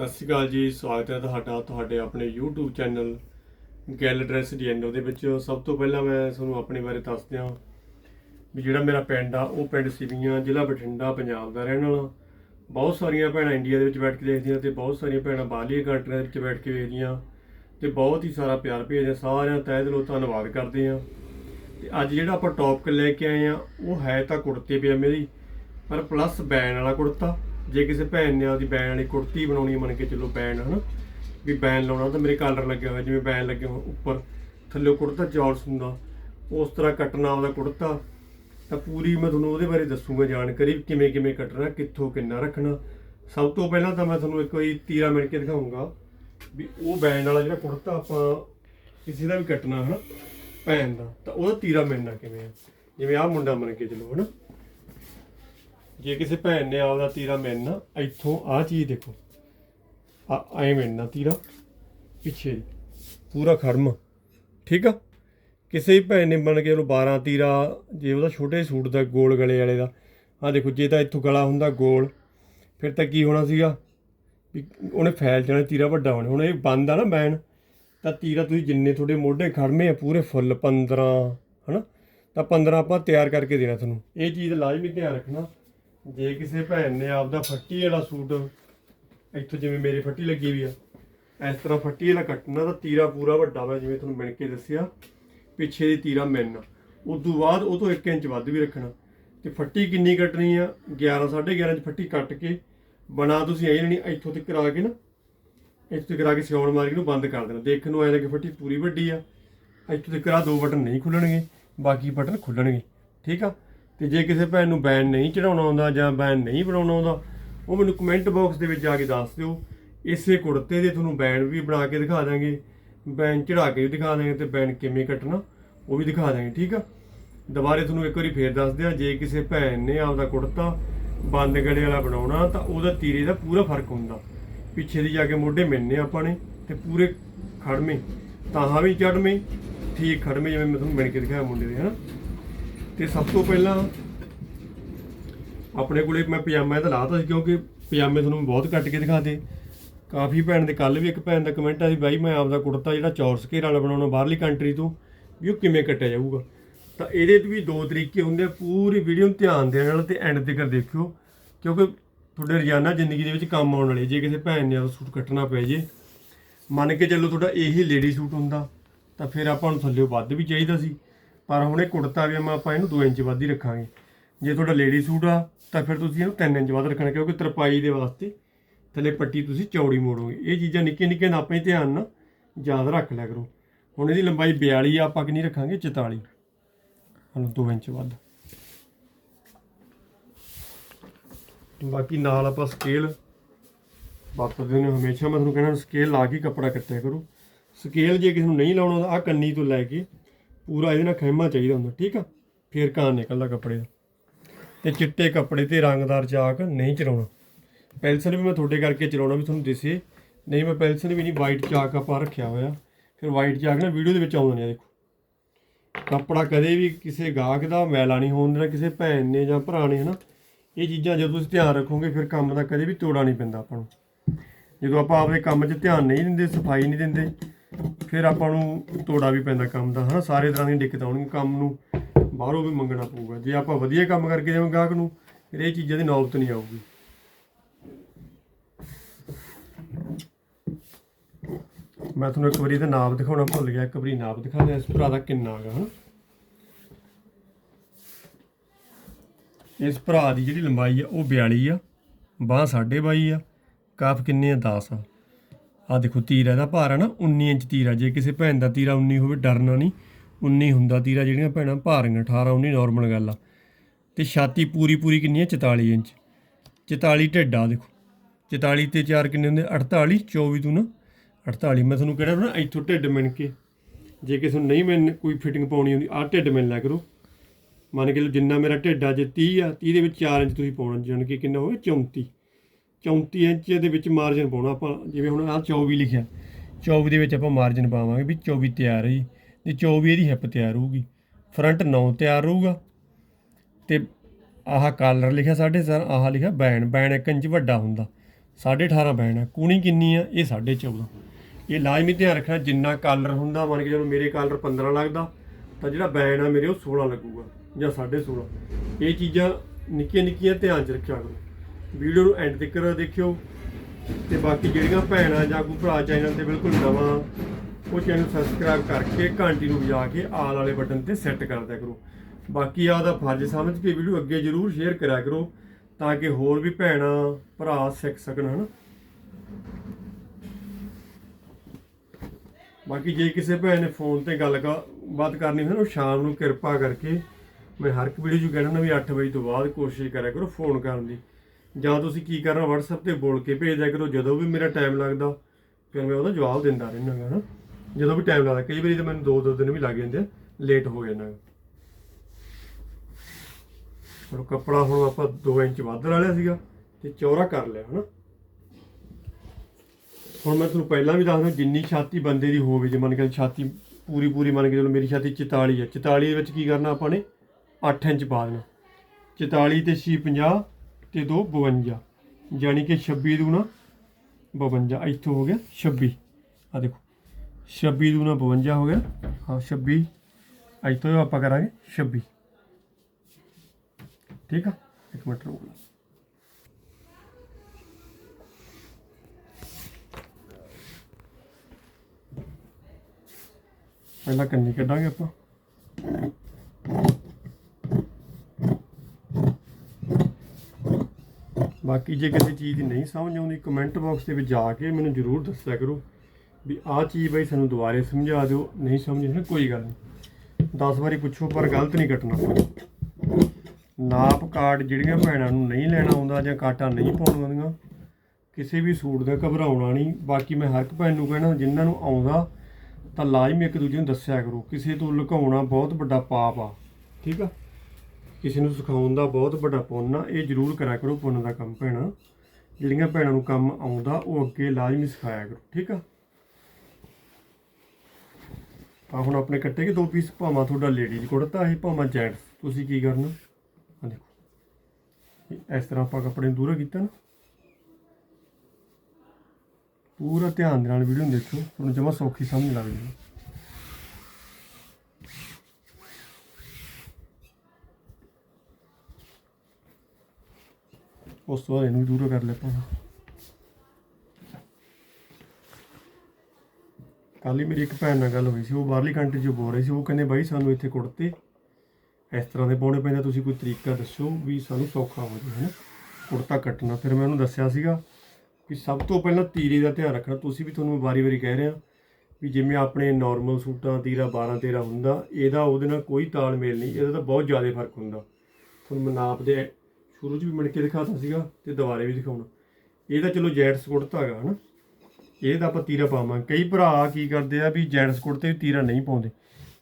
ਸਤਿ ਸ਼੍ਰੀ ਅਕਾਲ ਜੀ, ਸਵਾਗਤ ਹੈ ਤੁਹਾਡਾ, ਤੁਹਾਡੇ ਆਪਣੇ YouTube ਚੈਨਲ ਗੈਲ ਡਰੈਸ ਡੀਐਨਓ ਦੇ ਵਿੱਚ। ਸਭ ਤੋਂ ਪਹਿਲਾਂ ਮੈਂ ਤੁਹਾਨੂੰ ਆਪਣੇ ਬਾਰੇ ਦੱਸ ਦਿਆਂ ਵੀ ਜਿਹੜਾ ਮੇਰਾ ਪਿੰਡ ਆ, ਉਹ ਪਿੰਡ ਸਿਵੀਆਂ ਜ਼ਿਲ੍ਹਾ ਬਠਿੰਡਾ, ਪੰਜਾਬ ਦਾ ਰਹਿਣ ਵਾਲਾ। ਬਹੁਤ ਸਾਰੀਆਂ ਭੈਣਾਂ ਇੰਡੀਆ ਦੇ ਵਿੱਚ ਬੈਠ ਕੇ ਦੇਖਦੀਆਂ ਤੇ ਬਹੁਤ ਸਾਰੀਆਂ ਭੈਣਾਂ ਬਾਹਰਲੀਆਂ ਕੰਟਰੀਆਂ ਦੇ ਵਿੱਚ ਬੈਠ ਕੇ ਵੇਖਦੀਆਂ ਤੇ ਬਹੁਤ ਹੀ ਸਾਰਾ ਪਿਆਰ ਭੇਜਦੇ ਸਾਰਿਆਂ ਦਾ ਤਹਿ ਦਿਲੋਂ ਧੰਨਵਾਦ ਕਰਦੇ ਆ ਤੇ ਅੱਜ ਜਿਹੜਾ ਆਪਾਂ ਟੌਪਿਕ ਲੈ ਕੇ ਆਏ ਆ ਉਹ ਹੈ ਤਾਂ ਕੁੜਤੇ ਪਜਾਮੇ ਦੀ, ਪਰ ਪਲੱਸ ਬੈਨ ਵਾਲਾ ਕੁੜਤਾ। ਜੇ ਕਿਸੇ ਭੈਣ ਨੇ ਆਪਦੀ ਬੈਨ ਵਾਲੀ ਕੁੜਤੀ ਬਣਾਉਣੀ ਮੰਨ ਕੇ ਚੱਲੋ ਬੈਨ, ਹਨਾ? ਵੀ ਬੈਨ ਲਾਉਣਾ, ਤਾਂ ਮੇਰੇ ਕਾਲਰ ਲੱਗਿਆ ਹੋਇਆ ਜਿਵੇਂ ਬੈਨ ਲੱਗੇ ਹੋਏ ਉੱਪਰ। ਥੱਲੇ ਕੁੜਤਾ ਚੌਰਸ ਹੁੰਦਾ। ਉਸ ਤਰ੍ਹਾਂ ਕੱਟਣਾ ਉਹਦਾ ਕੁੜਤਾ। ਤਾਂ ਪੂਰੀ ਮੈਂ ਤੁਹਾਨੂੰ ਉਹਦੇ ਬਾਰੇ ਦੱਸੂਗਾ ਜਾਣਕਾਰੀ, ਵੀ ਕਿਵੇਂ ਕਿਵੇਂ ਕੱਟਣਾ, ਕਿੱਥੋਂ ਕਿੰਨਾ ਰੱਖਣਾ। ਸਭ ਤੋਂ ਪਹਿਲਾਂ ਤਾਂ ਮੈਂ ਤੁਹਾਨੂੰ ਇੱਕ ਵਾਰੀ ਤੀਰਾ ਮਿਲ ਕੇ ਦਿਖਾਉਂਗਾ ਵੀ ਉਹ ਬੈਨ ਵਾਲਾ ਜਿਹੜਾ ਕੁੜਤਾ ਆਪਾਂ ਕਿਸੇ ਦਾ ਵੀ ਕੱਟਣਾ, ਹਨਾ? ਭੈਣ ਦਾ। ਤਾਂ ਉਹਦਾ ਤੀਰਾ ਮਿਲਣਾ ਕਿਵੇਂ ਆ? ਜਿਵੇਂ ਆਹ ਮੁੰਡਾ ਮੰਨ ਕੇ ਚੱਲੋ, ਹਨਾ? ਜੇ ਕਿਸੇ ਭੈਣ ਨੇ ਆਪਦਾ ਤੀਰਾ ਮਿਲਣਾ ਇੱਥੋਂ ਆਹ ਚੀਜ਼ ਦੇਖੋ। ਆ ਐ ਮਿਲਣਾ ਤੀਰਾ ਪਿੱਛੇ ਦੀ, ਪੂਰਾ ਖੜਮ। ਠੀਕ ਆ? ਕਿਸੇ ਵੀ ਭੈਣ ਨੇ ਬਣ ਕੇ ਉਹਨੂੰ 12 ਤੀਰਾ ਜੇ ਉਹਦਾ ਛੋਟੇ ਸੂਟ ਦਾ ਗੋਲ ਗਲੇ ਵਾਲੇ ਦਾ। ਆ ਦੇਖੋ ਜੇ ਤਾਂ ਇੱਥੋਂ ਗਲਾ ਹੁੰਦਾ ਗੋਲ ਫਿਰ ਤਾਂ ਕੀ ਹੋਣਾ ਸੀਗਾ? ਵੀ ਉਹਨੇ ਫੈਲ ਜਾਣਾ ਤੀਰਾ ਵੱਡਾ ਹੋਣਾ। ਹੁਣ ਇਹ ਬੰਦ ਆ ਨਾ ਬੈਨ ਤਾਂ ਤੀਰਾ ਤੁਸੀਂ ਜਿੰਨੇ ਤੁਹਾਡੇ ਮੋਢੇ ਖੜਮੇ ਆ ਪੂਰੇ ਫੁੱਲ 15 ਹਨਾ? ਤਾਂ 15 ਆਪਾਂ ਤਿਆਰ ਕਰਕੇ ਦੇਣਾ ਤੁਹਾਨੂੰ। ਇਹ ਚੀਜ਼ ਲਾਜ਼ਮੀ ਧਿਆਨ ਰੱਖਣਾ। ਜੇ ਕਿਸੇ ਭੈਣ ਨੇ ਆਪਦਾ ਫੱਟੀ ਵਾਲਾ ਸੂਟ, ਇੱਥੋਂ ਜਿਵੇਂ ਮੇਰੀ ਫੱਟੀ ਲੱਗੀ ਵੀ ਆ, ਇਸ ਤਰ੍ਹਾਂ ਫੱਟੀ ਵਾਲਾ ਕੱਟਣਾ ਤਾਂ ਤੀਰਾ ਪੂਰਾ ਵੱਡਾ ਵਾ, ਜਿਵੇਂ ਤੁਹਾਨੂੰ ਮਿਣ ਕੇ ਦੱਸਿਆ, ਪਿੱਛੇ ਦੀ ਤੀਰਾ ਮਿਲਣਾ ਉਸ ਤੋਂ ਬਾਅਦ ਉਹ ਤੋਂ 1 ਇੰਚ ਵੱਧ ਵੀ ਰੱਖਣਾ। ਤੇ ਫੱਟੀ ਕਿੰਨੀ ਕੱਟਣੀ ਆ? 11 11.5 ਇੰਚ ਫੱਟੀ ਕੱਟ ਕੇ, ਬਣਾ ਤੁਸੀਂ ਐ ਲੈਣੀ, ਇੱਥੋਂ ਤੱਕ ਕਰਾ ਕੇ ਨਾ, ਇੱਥੋਂ ਤੱਕ ਕਰਾ ਕੇ ਸਿਉਣ ਮਾਰ ਕੇ ਨੂੰ ਬੰਦ ਕਰ ਦੇਣਾ। ਦੇਖਣ ਨੂੰ ਐ ਲੱਗੇ ਫੱਟੀ ਪੂਰੀ ਵੱਡੀ ਆ। ਇੱਥੋਂ ਤੱਕ ਕਰਾ ਦੋ ਬਟਨ ਨਹੀਂ ਖੁੱਲਣਗੇ, ਬਾਕੀ ਬਟਨ ਖੁੱਲਣਗੇ। ਠੀਕ ਆ? ਤੇ ਜੇ ਕਿਸੇ ਭੈਣ ਨੂੰ ਬੈਨ ਨਹੀਂ ਚੜਾਉਣਾ ਆਉਂਦਾ ਜਾਂ ਬੈਨ ਨਹੀਂ ਬਣਾਉਣਾ ਆਉਂਦਾ, ਉਹ ਮੈਨੂੰ ਕਮੈਂਟ ਬਾਕਸ ਦੇ ਵਿੱਚ ਜਾ ਕੇ ਦੱਸ ਦਿਓ। ਇਸੇ ਕੁੜਤੇ ਦੇ ਤੁਹਾਨੂੰ ਬੈਨ ਵੀ ਬਣਾ ਕੇ ਦਿਖਾ ਦਾਂਗੇ। ਬੈਨ ਚੜਾ ਕੇ ਵੀ ਦਿਖਾ ਦਾਂਗੇ ਤੇ ਬੈਨ ਕਿਵੇਂ ਕੱਟਣਾ, ਉਹ ਵੀ ਦਿਖਾ ਦਾਂਗੇ, ਠੀਕ ਆ? ਦੁਬਾਰੇ ਤੁਹਾਨੂੰ ਇੱਕ ਵਾਰੀ ਫੇਰ ਦੱਸ ਦਿਆਂ, ਜੇ ਕਿਸੇ ਭੈਣ ਨੇ ਆਪਦਾ ਕੁੜਤਾ ਬੰਦ ਗਲੇ ਵਾਲਾ ਬਣਾਉਣਾ, ਤਾਂ ਉਹਦਾ ਤੀਰੇ ਦਾ ਪੂਰਾ ਫ਼ਰਕ ਹੁੰਦਾ। ਪਿੱਛੇ ਦੀ ਜਾ ਕੇ ਮੋਢੇ ਮਿਲਨੇ ਆਪਾਂ ਨੇ ਤੇ ਪੂਰੇ ਖੜਮੇ ਤਾਹਾਂ ਵੀ ਚੜਮੇ ਠੀਕ ਖੜਮੇ ਜਿਵੇਂ ਮੈਂ ਤੁਹਾਨੂੰ ਮਿਣ ਕੇ ਦਿਖਾਇਆ ਮੁੰਡੇ ਦੇ, ਹਨਾ? ਤੇ ਸਭ ਤੋਂ ਪਹਿਲਾਂ ਆਪਣੇ ਕੋਲੇ ਮੈਂ ਪਜਾਮਾ ਇਹਦਾ ਲਾਤਾ ਸੀ ਕਿਉਂਕਿ ਪਜਾਮੇ ਤੁਹਾਨੂੰ ਬਹੁਤ ਕੱਟ ਕੇ ਦਿਖਾਤੇ। ਕਾਫੀ ਭੈਣ ਦੇ ਕੱਲ ਵੀ ਇੱਕ ਭੈਣ ਦਾ ਕਮੈਂਟ ਆਇਆ ਸੀ, ਬਾਈ, ਮੈਂ ਆਪਦਾ ਕੁੜਤਾ ਜਿਹੜਾ ਚੌਰਸ ਘੇਰ ਵਾਲਾ ਬਣਾਉਣਾ ਬਾਹਰਲੀ ਕੰਟਰੀ ਤੋਂ, ਵੀ ਉਹ ਕਿਵੇਂ ਕੱਟਿਆ ਜਾਊਗਾ? ਤਾਂ ਇਹਦੇ 'ਚ ਵੀ ਦੋ ਤਰੀਕੇ ਹੁੰਦੇ ਆ, ਪੂਰੀ ਵੀਡੀਓ ਨੂੰ ਧਿਆਨ ਦੇਣ ਨਾਲ ਤੇ ਐਂਡ ਤੱਕ ਦੇਖਿਓ, ਕਿਉਂਕਿ ਤੁਹਾਡੇ ਰੋਜ਼ਾਨਾ ਜ਼ਿੰਦਗੀ ਦੇ ਵਿੱਚ ਕੰਮ ਆਉਣ ਵਾਲੇ, ਜੇ ਕਿਸੇ ਭੈਣ ਨੇ ਆਪਦਾ ਸੂਟ ਕੱਟਣਾ ਪੈ ਜੇ। ਮੰਨ ਕੇ ਚੱਲੋ ਤੁਹਾਡਾ ਇਹੀ ਲੇਡੀ ਸੂਟ ਹੁੰਦਾ, ਤਾਂ ਫਿਰ ਆਪਾਂ ਨੂੰ ਥੱਲੇ ਵੱਧ ਵੀ ਚਾਹੀਦਾ ਸੀ। ਪਰ ਹੁਣ ਇਹ ਕੁੜਤਾ ਵੀ ਮੈਂ ਆਪਾਂ ਇਹਨੂੰ 2 ਇੰਚ ਵੱਧ ਹੀ ਰੱਖਾਂਗੇ। ਜੇ ਤੁਹਾਡਾ ਲੇਡੀ ਸੂਟ ਆ, ਤਾਂ ਫਿਰ ਤੁਸੀਂ ਇਹਨੂੰ 3 ਇੰਚ ਵੱਧ ਰੱਖਣਾ, ਕਿਉਂਕਿ ਤਰਪਾਈ ਦੇ ਵਾਸਤੇ ਥੱਲੇ ਪੱਟੀ ਤੁਸੀਂ ਚੌੜੀ ਮੋੜੋਗੇ। ਇਹ ਚੀਜ਼ਾਂ ਨਿੱਕੀਆਂ ਨਿੱਕੀਆਂ ਆਪਣੇ ਧਿਆਨ ਨਾਲ ਯਾਦ ਰੱਖ ਲਿਆ ਕਰੋ। ਹੁਣ ਇਹਦੀ ਲੰਬਾਈ 42 ਆ, ਆਪਾਂ ਕਿੰਨੀ ਰੱਖਾਂਗੇ? 44 ਹੁਣ 2 ਇੰਚ ਵੱਧ। ਬਾਕੀ ਨਾਲ ਆਪਾਂ ਸਕੇਲ ਵਰਤਦੇ ਨੇ ਹਮੇਸ਼ਾ। ਮੈਂ ਤੁਹਾਨੂੰ ਕਹਿਣਾ ਸਕੇਲ ਲਾ ਕੇ ਕੱਪੜਾ ਕੱਟਿਆ ਕਰੋ। ਸਕੇਲ ਜੇ ਕਿਸੇ ਨੂੰ ਨਹੀਂ ਲਾਉਣਾ ਆ ਕੰਨੀ ਤੋਂ ਲੈ ਕੇ ਪੂਰਾ ਇਹਦੇ ਨਾਲ ਖਹਿਮਾ ਚਾਹੀਦਾ ਹੁੰਦਾ, ਠੀਕ ਆ? ਫਿਰ ਕਾਂ ਨਿਕਲਦਾ ਕੱਪੜੇ ਦਾ। ਤੇ ਚਿੱਟੇ ਕੱਪੜੇ ਤੇ ਰੰਗਦਾਰ ਚਾਕ ਨਹੀਂ ਚਲਾਉਣਾ। ਪੈਨਸਲ ਵੀ ਮੈਂ ਤੁਹਾਡੇ ਕਰਕੇ ਚਲਾਉਣਾ ਵੀ ਤੁਹਾਨੂੰ ਦਿਸੇ। ਨਹੀਂ, ਮੈਂ ਪੈਨਸਲ ਵੀ ਨਹੀਂ ਵਾਈਟ ਚਾਕ ਆਪਾਂ ਰੱਖਿਆ ਹੋਇਆ। ਫਿਰ ਵਾਈਟ ਚਾਕ ਨਾ ਵੀਡੀਓ ਦੇ ਵਿੱਚ ਆਉਂਦੇ ਨੇ, ਦੇਖੋ। ਕੱਪੜਾ ਕਦੇ ਵੀ ਕਿਸੇ ਗਾਹਕ ਦਾ ਮੈਲਾ ਨਹੀਂ ਹੋਣ ਦੇਣਾ, ਕਿਸੇ ਭੈਣ ਨੇ ਜਾਂ ਭਰਾ ਨੇ, ਹਨਾ? ਇਹ ਚੀਜ਼ਾਂ ਜਦੋਂ ਤੁਸੀਂ ਧਿਆਨ ਰੱਖੋਗੇ, ਫਿਰ ਕੰਮ ਦਾ ਕਦੇ ਵੀ ਤੋੜਾ ਨਹੀਂ ਪੈਂਦਾ ਆਪਾਂ ਨੂੰ। ਜਦੋਂ ਆਪਾਂ ਆਪਣੇ ਕੰਮ 'ਚ ਧਿਆਨ ਨਹੀਂ ਦਿੰਦੇ, ਸਫ਼ਾਈ ਨਹੀਂ ਦਿੰਦੇ ਫਿਰ ਆਪਾਂ ਨੂੰ ਤੋੜਾ ਵੀ ਪੈਂਦਾ ਕੰਮ ਦਾ, ਹਨਾ? ਸਾਰੇ ਤਰ੍ਹਾਂ ਦੀਆਂ ਦਿੱਕਤਾਂ ਆਉਣਗੀਆਂ, ਕੰਮ ਨੂੰ ਬਾਹਰੋਂ ਵੀ ਮੰਗਣਾ ਪਊਗਾ। ਜੇ ਆਪਾਂ ਵਧੀਆ ਕੰਮ ਕਰਕੇ ਦੇਵਾਂਗੇ ਗਾਹਕ ਨੂੰ, ਫਿਰ ਇਹ ਚੀਜ਼ਾਂ ਦੀ ਨੌਬਤ ਨਹੀਂ ਆਊਗੀ। ਮੈਂ ਤੁਹਾਨੂੰ ਇੱਕ ਵਾਰੀ ਇਹਦਾ ਨਾਪ ਦਿਖਾਉਣਾ ਭੁੱਲ ਗਿਆ, ਇੱਕ ਵਾਰੀ ਨਾਪ ਦਿਖਾ ਦਿਆਂ ਇਸ ਭਰਾ ਦਾ ਕਿੰਨਾ ਹੈਗਾ ਹਨਾ? ਇਸ ਭਰਾ ਦੀ ਜਿਹੜੀ ਲੰਬਾਈ ਆ, ਉਹ 42 ਆ, ਬਾਹ 22.5 ਆ, ਕਾਫ ਕਿੰਨੇ ਆ? 10 ਆ। ਆ ਦੇਖੋ ਤੀਰ ਦਾ ਭਾਰ ਆ ਨਾ 19 ਇੰਚ ਤੀਰਾ, ਜੇ ਕਿਸੇ ਭੈਣ ਦਾ ਤੀਰਾ 19 ਹੋਵੇ, ਡਰਨਾ ਨਹੀਂ। 19 ਹੁੰਦਾ ਤੀਰਾ, ਜਿਹੜੀਆਂ ਭੈਣਾਂ ਭਾਰੀਆਂ 18 19 ਨਾਰਮਲ ਗੱਲ ਆ। ਤੇ ਛਾਤੀ ਪੂਰੀ ਪੂਰੀ ਕਿੰਨੀ ਆ? 44 ਇੰਚ। 44 ਢਿੱਡਾ ਦੇਖੋ। 44 ਤੇ 4 ਕਿੰਨੇ ਹੁੰਦੇ? 48 24 ਤੋਂ ਨਾ। 48 ਮੈਂ ਤੁਹਾਨੂੰ ਕਿਹੜਾ ਨਾ ਇੱਥੋਂ ਢਿੱਡ ਮਿਣ ਕੇ। ਜੇ ਕਿਸੇ ਨੂੰ ਨਹੀਂ ਮਿਲਣ, ਕੋਈ ਫਿਟਿੰਗ ਪਾਉਣੀ ਹੁੰਦੀ, ਆਹ ਢਿੱਡ ਮਿਲ ਲਿਆ ਕਰੋ। ਮੰਨ ਕੇ ਲਓ ਜਿੰਨਾ ਮੇਰਾ ਢਿੱਡ ਆ, ਜੇ 30 ਆ 30 ਦੇ ਵਿੱਚ 4 ਇੰਚ ਤੁਸੀਂ ਪਾਉਣਾ, ਜਾਣ ਕਿ ਕਿੰਨਾ ਹੋਵੇ? 34 34 ਇੰਚ ਦੇ ਵਿੱਚ ਮਾਰਜਨ ਪਾਉਣਾ ਆਪਾਂ, ਜਿਵੇਂ ਹੁਣ ਆਹ 24 ਲਿਖਿਆ। 24 ਦੇ ਵਿੱਚ ਆਪਾਂ ਮਾਰਜਨ ਪਾਵਾਂਗੇ ਵੀ 24 ਤਿਆਰ ਹੈ ਜੀ। ਤੇ 24 ਇਹਦੀ ਹਿੱਪ ਤਿਆਰ ਹੋਊਗੀ। ਫਰੰਟ 9 ਤਿਆਰ ਰਹੂਗਾ। ਤੇ ਆਹ ਕਾਲਰ ਲਿਖਿਆ 4.5 ਆਹ ਲਿਖਿਆ ਬੈਨ ਬੈਨ 1 ਇੰਚ ਵੱਡਾ ਹੁੰਦਾ। 18.5 ਬੈਂਡ ਆ। ਕੂਣੀ ਕਿੰਨੀ ਆ? ਇਹ 14.5 ਇਹ ਲਾਜ਼ਮੀ ਧਿਆਨ ਰੱਖਣਾ, ਜਿੰਨਾ ਕਾਲਰ ਹੁੰਦਾ, ਮੰਨ ਕੇ ਚਲੋ ਮੇਰੇ ਕਾਲਰ 15 ਲੱਗਦਾ, ਤਾਂ ਜਿਹੜਾ ਬੈਂਡ ਆ ਮੇਰੇ ਉਹ 16 ਲੱਗੂਗਾ ਜਾਂ 16.5 ਇਹ ਚੀਜ਼ਾਂ ਨਿੱਕੀਆਂ ਨਿੱਕੀਆਂ ਧਿਆਨ ਚ ਰੱਖਿਆ ਕਰੋ। ਵੀਡੀਓ ਨੂੰ ਐਂਡ ਤੱਕ ਦੇਖਿਓ। ਤੇ ਬਾਕੀ ਜਿਹੜੀਆਂ ਭੈਣਾਂ ਜਾਂ ਕੋਈ ਭਰਾ ਚੈਨਲ ਤੇ ਬਿਲਕੁਲ ਨਵਾਂ, ਉਹ ਚੈਨਲ ਸਬਸਕ੍ਰਾਈਬ ਕਰਕੇ ਘੰਟੀ ਨੂੰ ਵਜਾ ਕੇ ਆਲ ਵਾਲੇ ਬਟਨ ਤੇ ਸੈੱਟ ਕਰ ਦਿਆ ਕਰੋ। ਬਾਕੀ ਆਦਾ ਫਰਜ਼ ਸਮਝ ਕੇ ਵੀਡੀਓ ਅੱਗੇ ਜਰੂਰ ਸ਼ੇਅਰ ਕਰਿਆ ਕਰੋ, ਤਾਂ ਕਿ ਹੋਰ ਵੀ ਭੈਣਾਂ, ਭਰਾ ਸਿੱਖ ਸਕਣ, ਹਨਾ? ਬਾਕੀ ਜੇ ਕਿਸੇ ਭੈਣ ਨੇ ਫੋਨ ਤੇ ਗੱਲ ਬਾਤ ਕਰਨੀ ਹੋਵੇ ਨਾ, ਉਹ ਸ਼ਾਮ ਨੂੰ ਕਿਰਪਾ ਕਰਕੇ, ਮੈਂ ਹਰ ਇੱਕ ਵੀਡੀਓ 'ਚ ਕਹਿਣਾ ਨਾ ਵੀ 8 ਵਜੇ ਤੋਂ ਬਾਅਦ ਕੋਸ਼ਿਸ਼ ਕਰਿਆ ਕਰੋ ਫੋਨ ਕਰਨ ਦੀ। ਜਾਂ ਤੁਸੀਂ ਕੀ ਕਰਨਾ, WhatsApp ਤੇ ਬੋਲ ਕੇ ਭੇਜ ਦਿਆ ਕਰੋ, ਜਦੋਂ ਵੀ ਮੇਰਾ ਟਾਈਮ ਲੱਗਦਾ, ਫਿਰ ਮੈਂ ਉਹਦਾ ਜਵਾਬ ਦਿੰਦਾ ਰਹਿੰਦਾ ਗਾ ਨਾ ਜਦੋਂ ਵੀ ਟਾਈਮ ਲੱਗਦਾ, ਕਈ ਵਾਰੀ ਤਾਂ ਮੈਨੂੰ ਦੋ ਦੋ ਦਿਨ ਵੀ ਲੱਗ ਜਾਂਦੇ ਆ ਲੇਟ ਹੋ ਜਾਂਦਾ ਗਾ। ਕੱਪੜਾ ਹੁਣ ਆਪਾਂ 2 ਇੰਚ ਵੱਧ ਲਾ ਲਿਆ ਸੀਗਾ ਤੇ ਚੌੜਾ ਕਰ ਲਿਆ, ਹਨਾ। ਹੁਣ ਮੈਂ ਤੁਹਾਨੂੰ ਪਹਿਲਾਂ ਵੀ ਦੱਸਦਾ, ਜਿੰਨੀ ਛਾਤੀ ਬੰਦੇ ਦੀ ਹੋਵੇ, ਜੇ ਮੰਨ ਕੇ ਛਾਤੀ ਪੂਰੀ ਪੂਰੀ ਮੰਨ ਕੇ ਚਲੋ, ਮੇਰੀ ਛਾਤੀ 44 ਹੈ 44 ਦੇ ਵਿੱਚ ਕੀ ਕਰਨਾ ਆਪਾਂ ਨੇ? 8 ਇੰਚ ਪਾ ਦੇਣਾ। 44 ਤੇ 6 50 ਤੇ 2 52 ਯਾਨੀ ਕਿ 26 ਦੂਣਾ 52 ਇੱਥੋਂ ਹੋ ਗਿਆ 26 ਆ ਦੇਖੋ 26 ਦੂਣਾ 52 ਹੋ ਗਿਆ। ਹਾਂ 26 ਇੱਥੋਂ ਆਪਾਂ ਕਰਾਂਗੇ 26 ਠੀਕ ਆ? ਇੱਕ ਮਿੰਟ ਰੁਕੋ ਪਹਿਲਾਂ ਕੰਨੀ ਕੱਢਾਂਗੇ ਆਪਾਂ। ਬਾਕੀ ਜੇ ਕਿਸੇ ਚੀਜ਼ ਦੀ ਨਹੀਂ ਸਮਝ ਆਉਂਦੀ ਕਮੈਂਟ ਬਾਕਸ ਦੇ ਵਿੱਚ ਜਾ ਕੇ ਮੈਨੂੰ ਜਰੂਰ ਦੱਸਿਆ ਕਰੋ ਵੀ ਆਹ ਚੀਜ਼ ਬਈ ਸਾਨੂੰ ਦੁਬਾਰੇ ਸਮਝਾ ਦਿਓ, ਨਹੀਂ ਸਮਝ ਨਾ ਕੋਈ ਗੱਲ ਨਹੀਂ। 10 ਵਾਰੀ ਪੁੱਛੋ, ਪਰ ਗਲਤ ਨਹੀਂ ਕੱਟਣਾ ਨਾਪ ਕਾਰਡ ਜਿਹੜੀਆਂ ਭੈਣਾਂ ਨੂੰ ਨਹੀਂ ਲੈਣਾ ਆਉਂਦਾ ਜਾਂ ਕਾਟਾ ਨਹੀਂ ਪਾਉਣ ਆਉਂਦੀਆਂ, ਕਿਸੇ ਵੀ ਸੂਟ ਦਾ ਘਬਰਾਉਣਾ ਨਹੀਂ। ਬਾਕੀ ਮੈਂ ਹਰ ਇੱਕ ਭੈਣ ਨੂੰ ਕਹਿਣਾ, ਜਿਨ੍ਹਾਂ ਨੂੰ ਆਉਂਦਾ, ਤਾਂ ਲਾਜ਼ਮੀ ਇੱਕ ਦੂਜੇ ਨੂੰ ਦੱਸਿਆ ਕਰੋ। ਕਿਸੇ ਤੋਂ ਲੁਕਾਉਣਾ ਬਹੁਤ ਵੱਡਾ ਪਾਪ ਆ। ਠੀਕ ਆ? ਕਿਸੇ ਨੂੰ ਸਿਖਾਉਣ ਦਾ ਬਹੁਤ ਵੱਡਾ ਪੁੰਨ ਆ, ਇਹ ਜ਼ਰੂਰ ਕਰਿਆ ਕਰੋ ਪੁੰਨ ਦਾ ਕੰਮ ਭੈਣਾ। ਜਿਹੜੀਆਂ ਭੈਣਾਂ ਨੂੰ ਕੰਮ ਆਉਂਦਾ, ਉਹ ਅੱਗੇ ਲਾਜ਼ਮੀ ਸਿਖਾਇਆ ਕਰੋ, ਠੀਕ ਆ? ਆ ਹੁਣ ਆਪਣੇ ਕੱਟੇ ਕੇ ਦੋ ਪੀਸ ਭਾਵਾਂ ਤੁਹਾਡਾ ਲੇਡੀਜ਼ ਕੁੜਤਾ ਇਹ ਭਾਵਾਂ ਜੈਂਟਸ ਤੁਸੀਂ ਕੀ ਕਰਨਾ? ਆ ਦੇਖੋ। ਇਸ ਤਰ੍ਹਾਂ ਆਪਾਂ ਕੱਪੜੇ ਨੂੰ ਦੂਰਾ ਕੀਤਾ ਨਾ। ਪੂਰਾ ਧਿਆਨ ਦੇ ਨਾਲ ਵੀਡੀਓ ਨੂੰ ਦੇਖੋ ਤੁਹਾਨੂੰ ਜਮਾ ਸੌਖੀ ਸਮਝ ਲੱਗ ਜਾਊਗੀ। ਉਸ ਤੋਂ ਬਾਅਦ ਇਹਨੂੰ ਵੀ ਦੂਰਾ ਕਰ ਲੈ ਆਪਾਂ। ਕੱਲ ਹੀ ਮੇਰੀ ਇੱਕ ਭੈਣ ਨਾਲ ਗੱਲ ਹੋਈ ਸੀ, ਉਹ ਬਾਹਰਲੀ ਕੰਟਰੀ 'ਚ ਬੋਲ ਰਹੀ ਸੀ, ਉਹ ਕਹਿੰਦੇ ਬਾਈ ਸਾਨੂੰ ਇੱਥੇ ਕੁੜਤੇ ਇਸ ਤਰ੍ਹਾਂ ਦੇ ਪਾਉਣੇ ਪੈਂਦੇ ਤੁਸੀਂ ਕੋਈ ਤਰੀਕਾ ਦੱਸੋ ਵੀ ਸਾਨੂੰ ਸੌਖਾ ਹੋ ਜਾਵੇ ਹੈ ਕੁੜਤਾ ਕੱਟਣਾ। ਫਿਰ ਮੈਂ ਉਹਨੂੰ ਦੱਸਿਆ ਸੀਗਾ ਕਿ ਸਭ ਤੋਂ ਪਹਿਲਾਂ ਤੀਰੇ ਦਾ ਧਿਆਨ ਰੱਖਣਾ। ਤੁਸੀਂ ਵੀ ਤੁਹਾਨੂੰ ਵਾਰੀ-ਵਾਰੀ ਕਹਿ ਰਿਹਾ ਵੀ ਜਿਵੇਂ ਆਪਣੇ ਨਾਰਮਲ ਸੂਟਾਂ ਤੀਰਾ 12 13 ਹੁੰਦਾ, ਇਹਦਾ ਉਹਦੇ ਨਾਲ ਕੋਈ ਤਾਲਮੇਲ ਨਹੀਂ, ਇਹਦਾ ਤਾਂ ਬਹੁਤ ਜ਼ਿਆਦਾ ਫ਼ਰਕ ਹੁੰਦਾ। ਤੁਹਾਨੂੰ ਮਨਾਪ ਦੇ ਸ਼ੁਰੂ 'ਚ ਵੀ ਮਿਣ ਕੇ ਦਿਖਾਤਾ ਸੀਗਾ ਤੇ ਦੁਬਾਰੇ ਵੀ ਦਿਖਾਉਣਾ। ਇਹ ਤਾਂ ਚਲੋ ਜੈਂਟਸ ਕੁੜਤਾ ਹੈਗਾ, ਹਨਾ? ਤਾਂ ਆਪਾਂ ਤੀਰਾ ਪਾਵਾਂ ਕਈ ਭਰਾ ਕੀ ਕਰਦੇ ਆ ਵੀ ਜੈਂਟਸ ਕੁੜਤੇ ਵੀ ਤੀਰਾ ਨਹੀਂ ਪਾਉਂਦੇ।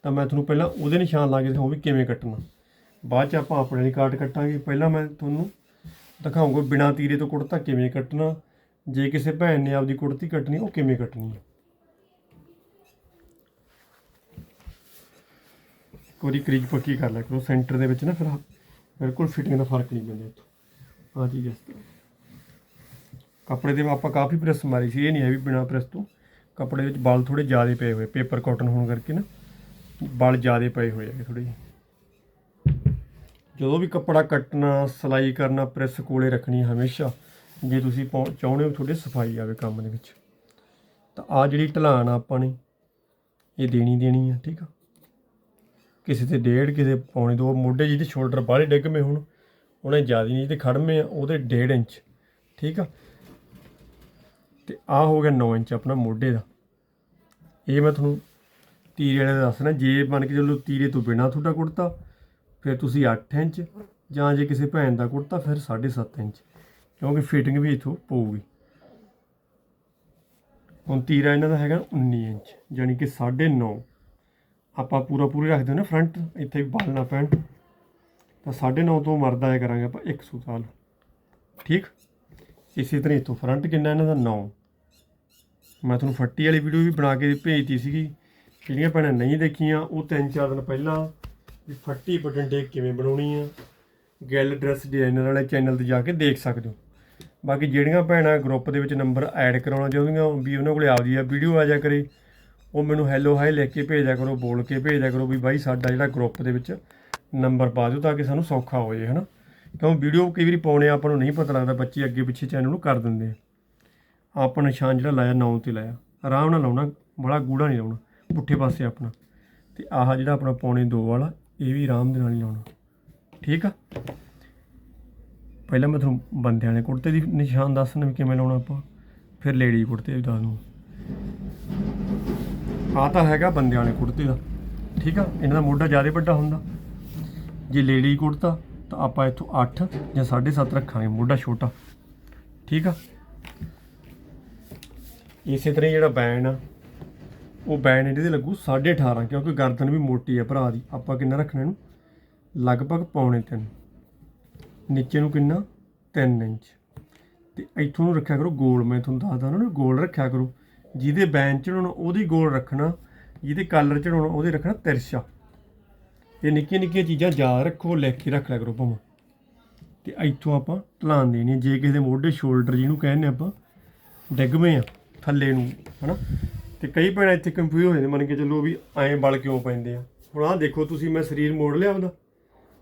ਤਾਂ ਮੈਂ ਤੁਹਾਨੂੰ ਪਹਿਲਾਂ ਉਹਦੇ ਨਿਸ਼ਾਨ ਲਾ ਕੇ ਦਿਖਾਉਂ ਵੀ ਕਿਵੇਂ ਕੱਟਣਾ। ਬਾਅਦ ਚ ਆਪਾਂ ਆਪਣੇ ਲਈ ਕਾਟ ਕੱਟਾਂਗੇ। ਪਹਿਲਾਂ ਮੈਂ ਤੁਹਾਨੂੰ ਦਿਖਾਉਂਗਾ ਬਿਨਾ ਤੀਰੇ ਤੋਂ ਕੁੜਤਾ ਕਿਵੇਂ ਕੱਟਣਾ। ਜੇ ਕਿਸੇ ਭੈਣ ਨੇ ਆਪਦੀ ਕੁੜਤੀ ਕੱਟਣੀ, ਉਹ ਕਿਵੇਂ ਕੱਟਣੀ ਹੈ ਕੋਰੀ ਕਰੀਜ ਪੱਕੀ ਕਰ ਲਿਆ ਕਰੋ, ਸੈਂਟਰ ਦੇ ਵਿੱਚ ਨਾ ਫਿਰ ਬਿਲਕੁਲ ਫਿਟਿੰਗ ਦਾ ਫ਼ਰਕ ਨਹੀਂ ਪੈਂਦਾ ਇੱਥੋਂ। ਆ ਚੀਜ਼ ਇਸ ਤਰ੍ਹਾਂ ਕੱਪੜੇ ਦੇ ਆਪਾਂ ਕਾਫੀ ਪ੍ਰੈਸ ਮਾਰੀ ਸੀ, ਇਹ ਨਹੀਂ ਹੈ ਵੀ ਬਿਨਾ ਪ੍ਰੈਸ ਤੋਂ। ਕੱਪੜੇ ਵਿੱਚ ਬਲ ਥੋੜੇ ਜ਼ਿਆਦਾ ਪਏ ਹੋਏ ਪੇਪਰ ਕਾਟਨ ਹੋਣ ਕਰਕੇ ਨਾ, ਬਲ ਜ਼ਿਆਦਾ ਪਏ ਹੋਏ ਹੈਗੇ ਥੋੜੇ ਜਦੋਂ ਵੀ ਕੱਪੜਾ ਕੱਟਣਾ, ਸਿਲਾਈ ਕਰਨਾ, ਪ੍ਰੈਸ ਕੋਲੇ ਰੱਖਣੀ ਹਮੇਸ਼ਾ, ਜੇ ਤੁਸੀਂ ਪਾਉ- ਚਾਹੁੰਦੇ ਹੋ ਤੁਹਾਡੇ ਸਫ਼ਾਈ ਆਵੇ ਕੰਮ ਦੇ ਵਿੱਚ, ਤਾਂ ਆ ਜਿਹੜੀ ਢਲਾਨ ਆ ਆਪਾਂ ਨੇ, ਇਹ ਦੇਣੀ ਦੇਣੀ ਆ, ਠੀਕ ਆ? ਕਿਸੇ ਤੇ ਡੇਢ, ਕਿਸੇ ਪੌਣੇ ਦੋ ਮੋਢੇ ਜਿਹਦੇ ਸ਼ੋਲਡਰ ਬਾਹਲੇ ਡਿੱਗਵੇਂ ਹੁਣ, ਉਹਨੇ ਜ਼ਿਆਦਾ ਨਹੀਂ ਤੇ ਖੜਮੇ ਆ, ਉਹਦੇ ਡੇਢ ਇੰਚ, ਠੀਕ ਆ? ਤੇ ਆ ਹੋ ਗਿਆ 9 ਇੰਚ ਆਪਣਾ ਮੋਢੇ ਦਾ। ਇਹ ਮੈਂ ਤੁਹਾਨੂੰ ਤੀਰੇ ਵਾਲੇ ਦੱਸਣਾ, ਜੇ ਮੰਨ ਕੇ ਚੱਲੋ ਤੀਰੇ ਤੋਂ ਬਿਨਾ ਤੁਹਾਡਾ ਕੁੜਤਾ, ਫਿਰ ਤੁਸੀਂ 8 ਇੰਚ ਜਾਂ ਜੇ ਕਿਸੇ ਭੈਣ ਦਾ ਕੁੜਤਾ, ਫਿਰ 7.5 ਇੰਚ, ਕਿਉਂਕਿ ਫਿਟਿੰਗ ਵੀ ਇਥੋਂ ਪਊਗੀ। ਹੁਣ ਤੀਰਾ ਇਹਨਾਂ ਦਾ ਹੈਗਾ 19 ਇੰਚ ਯਾਨੀ ਕਿ 9.5 ਆਪਾਂ ਪੂਰਾ ਪੂਰੀ ਰੱਖਦੇ ਹਾਂ ਨਾ ਫਰੰਟ ਇੱਥੇ ਵੀ ਬਾਲ ਨਾ ਪੈਣ ਤਾਂ 9.5 ਤੋਂ ਮਰਦਾ ਆਇਆ ਕਰਾਂਗੇ ਆਪਾਂ 100 ਸਾਲ। ਠੀਕ? ਇਸੇ ਤਰ੍ਹਾਂ ਇਥੋਂ ਫਰੰਟ ਕਿੰਨਾ ਇਹਨਾਂ ਦਾ? 9 ਮੈਂ ਤੁਹਾਨੂੰ ਫੱਟੀ ਵਾਲੀ ਵੀਡੀਓ ਵੀ ਬਣਾ ਕੇ ਭੇਜਤੀ ਸੀਗੀ। ਜਿਹੜੀਆਂ ਭੈਣਾਂ ਨਹੀਂ ਦੇਖੀਆਂ, ਉਹ ਤਿੰਨ ਚਾਰ ਦਿਨ ਪਹਿਲਾਂ ਵੀ ਫੱਟੀ ਬਟਨ ਟੇਕ ਕਿਵੇਂ ਬਣਾਉਣੀ ਆ। ਗੈਲ ਡਰੈਸ ਡਿਜ਼ਾਈਨਰ ਵਾਲੇ ਚੈਨਲ ਤੇ ਜਾ ਕੇ ਦੇਖ ਸਕਦੇ ਹੋ। ਬਾਕੀ ਜਿਹੜੀਆਂ ਭੈਣਾਂ ਗਰੁੱਪ ਦੇ ਵਿੱਚ ਨੰਬਰ ਐਡ ਕਰਾਉਣਾ ਚਾਹੁੰਦੀਆਂ ਵੀ ਉਹਨਾਂ ਕੋਲੇ ਆਪਦੀ ਆ ਵੀਡੀਓ ਆ ਜਾ ਕਰੇ। ਉਹ ਮੈਨੂੰ ਹੈਲੋ ਹਾਈ ਲਿਖ ਕੇ ਭੇਜਿਆ ਕਰੋ ਬੋਲ ਕੇ ਭੇਜਿਆ ਕਰੋ ਵੀ ਬਾਈ ਸਾਡਾ ਜਿਹੜਾ ਗਰੁੱਪ ਦੇ ਵਿੱਚ ਨੰਬਰ ਪਾ ਦਿਓ ਤਾਂ ਕਿ ਸਾਨੂੰ ਸੌਖਾ ਹੋ ਜਾਏ ਹਨਾ? ਕਿਉਂ ਵੀਡੀਓ ਕਈ ਵਾਰੀ ਪਾਉਣੇ ਆ, ਆਪਾਂ ਨੂੰ ਨਹੀਂ ਪਤਾ ਲੱਗਦਾ ਬੱਚੇ ਅੱਗੇ ਪਿੱਛੇ ਚੈਨਲ ਨੂੰ ਕਰ ਦਿੰਦੇ ਆ। ਆਪਾਂ ਨਿਸ਼ਾਨ ਜਿਹੜਾ ਲਾਇਆ ਨਾਉ ਤੇ ਲਾਇਆ। ਆਰਾਮ ਨਾਲ ਲਾਉਣਾ ਬੜਾ ਗੂੜਾ ਨਹੀਂ ਲਾਉਣਾ ਪੁੱਠੇ ਪਾਸੇ ਆਪਣਾ। ਤੇ ਆਹ ਜਿਹੜਾ ਆਪਣਾ ਪੌਣੇ 2 ਵਾਲਾ ਇਹ ਵੀ ਆਰਾਮ ਦੇ ਨਾਲ ਹੀ ਲਾਉਣਾ। ਠੀਕ ਆ? ਪਹਿਲਾਂ ਮੈਂ ਤੁਹਾਨੂੰ ਬੰਦਿਆਂ ਦੇ ਕੁੜਤੇ ਦੀ ਨਿਸ਼ਾਨ ਦੱਸਣ ਵੀ ਕਿਵੇਂ ਲਾਉਣਾ ਆਪਾਂ ਫਿਰ ਲੇਡੀ ਕੁੜਤੇ ਵੀ ਦੱਸ ਦੂੰ ਆ ਤਾਂ ਹੈਗਾ ਬੰਦਿਆਂ ਵਾਲੇ ਕੁੜਤੇ ਦਾ। ਠੀਕ ਆ? ਇਹਨਾਂ ਦਾ ਮੋਢਾ ਜ਼ਿਆਦਾ ਵੱਡਾ ਹੁੰਦਾ। ਜੇ ਲੇਡੀ ਕੁੜਤਾ, ਤਾਂ ਆਪਾਂ ਇੱਥੋਂ 8 ਜਾਂ 7.5 ਰੱਖਾਂਗੇ, ਮੋਢਾ ਛੋਟਾ। ਠੀਕ ਆ? ਇਸੇ ਤਰ੍ਹਾਂ ਹੀ ਜਿਹੜਾ ਬੈਨ ਆ, ਉਹ ਬੈਨ ਇਹਦੇ ਤੇ ਲੱਗੂ 18.5 ਕਿਉਂਕਿ ਗਰਦਨ ਵੀ ਮੋਟੀ ਆ ਭਰਾ ਦੀ। ਆਪਾਂ ਕਿੰਨਾ ਰੱਖਣਾ ਇਹਨੂੰ? ਲਗਭਗ ਪੌਣੇ 3 ਨੀਚੇ ਨੂੰ ਕਿੰਨਾ? 3 ਇੰਚ। ਤੇ ਇੱਥੋਂ ਨੂੰ ਰੱਖਿਆ ਕਰੋ ਗੋਲ, ਮੈਂ ਤੁਹਾਨੂੰ ਦੱਸਦਾ ਉਹਨਾਂ ਨੂੰ ਗੋਲ ਰੱਖਿਆ ਕਰੋ। ਜਿਹਦੇ ਬੈਨ ਚੜਾਉਣਾ ਉਹਦੀ ਗੋਲ ਰੱਖਣਾ, ਜਿਹਦੇ ਕਾਲਰ ਚੜਾਉਣਾ ਉਹਦੇ ਰੱਖਣਾ ਤਿਰਛਾ। ਇਹ ਨਿੱਕੀਆਂ ਨਿੱਕੀਆਂ ਚੀਜ਼ਾਂ ਯਾਦ ਰੱਖੋ, ਲਿਖ ਕੇ ਰੱਖ ਲਿਆ ਕਰੋ ਭਾਵੇਂ। ਤੇ ਇੱਥੋਂ ਆਪਾਂ ਢਲਾਨ ਦੇਣੀ ਜੇ ਕਿਸੇ ਦੇ ਮੋਢੇ ਸ਼ੋਲਡਰ ਜਿਹਨੂੰ ਕਹਿੰਦੇ ਆਪਾਂ, ਡਿੱਗਵੇਂ ਆ ਥੱਲੇ ਨੂੰ, ਹਨਾ? ਤੇ ਕਈ ਭੈਣਾਂ ਇੱਥੇ ਕੰਫਿਊਜ਼ ਹੋ ਜਾਂਦੇ ਮੰਨ ਕੇ ਚੱਲੋ ਵੀ ਐਂ ਬਲ ਕਿਉਂ ਪੈਂਦੇ ਆ? ਹੁਣ ਆਹ ਦੇਖੋ ਤੁਸੀਂ, ਮੈਂ ਸਰੀਰ ਮੋੜ ਲਿਆ ਉਹਦਾ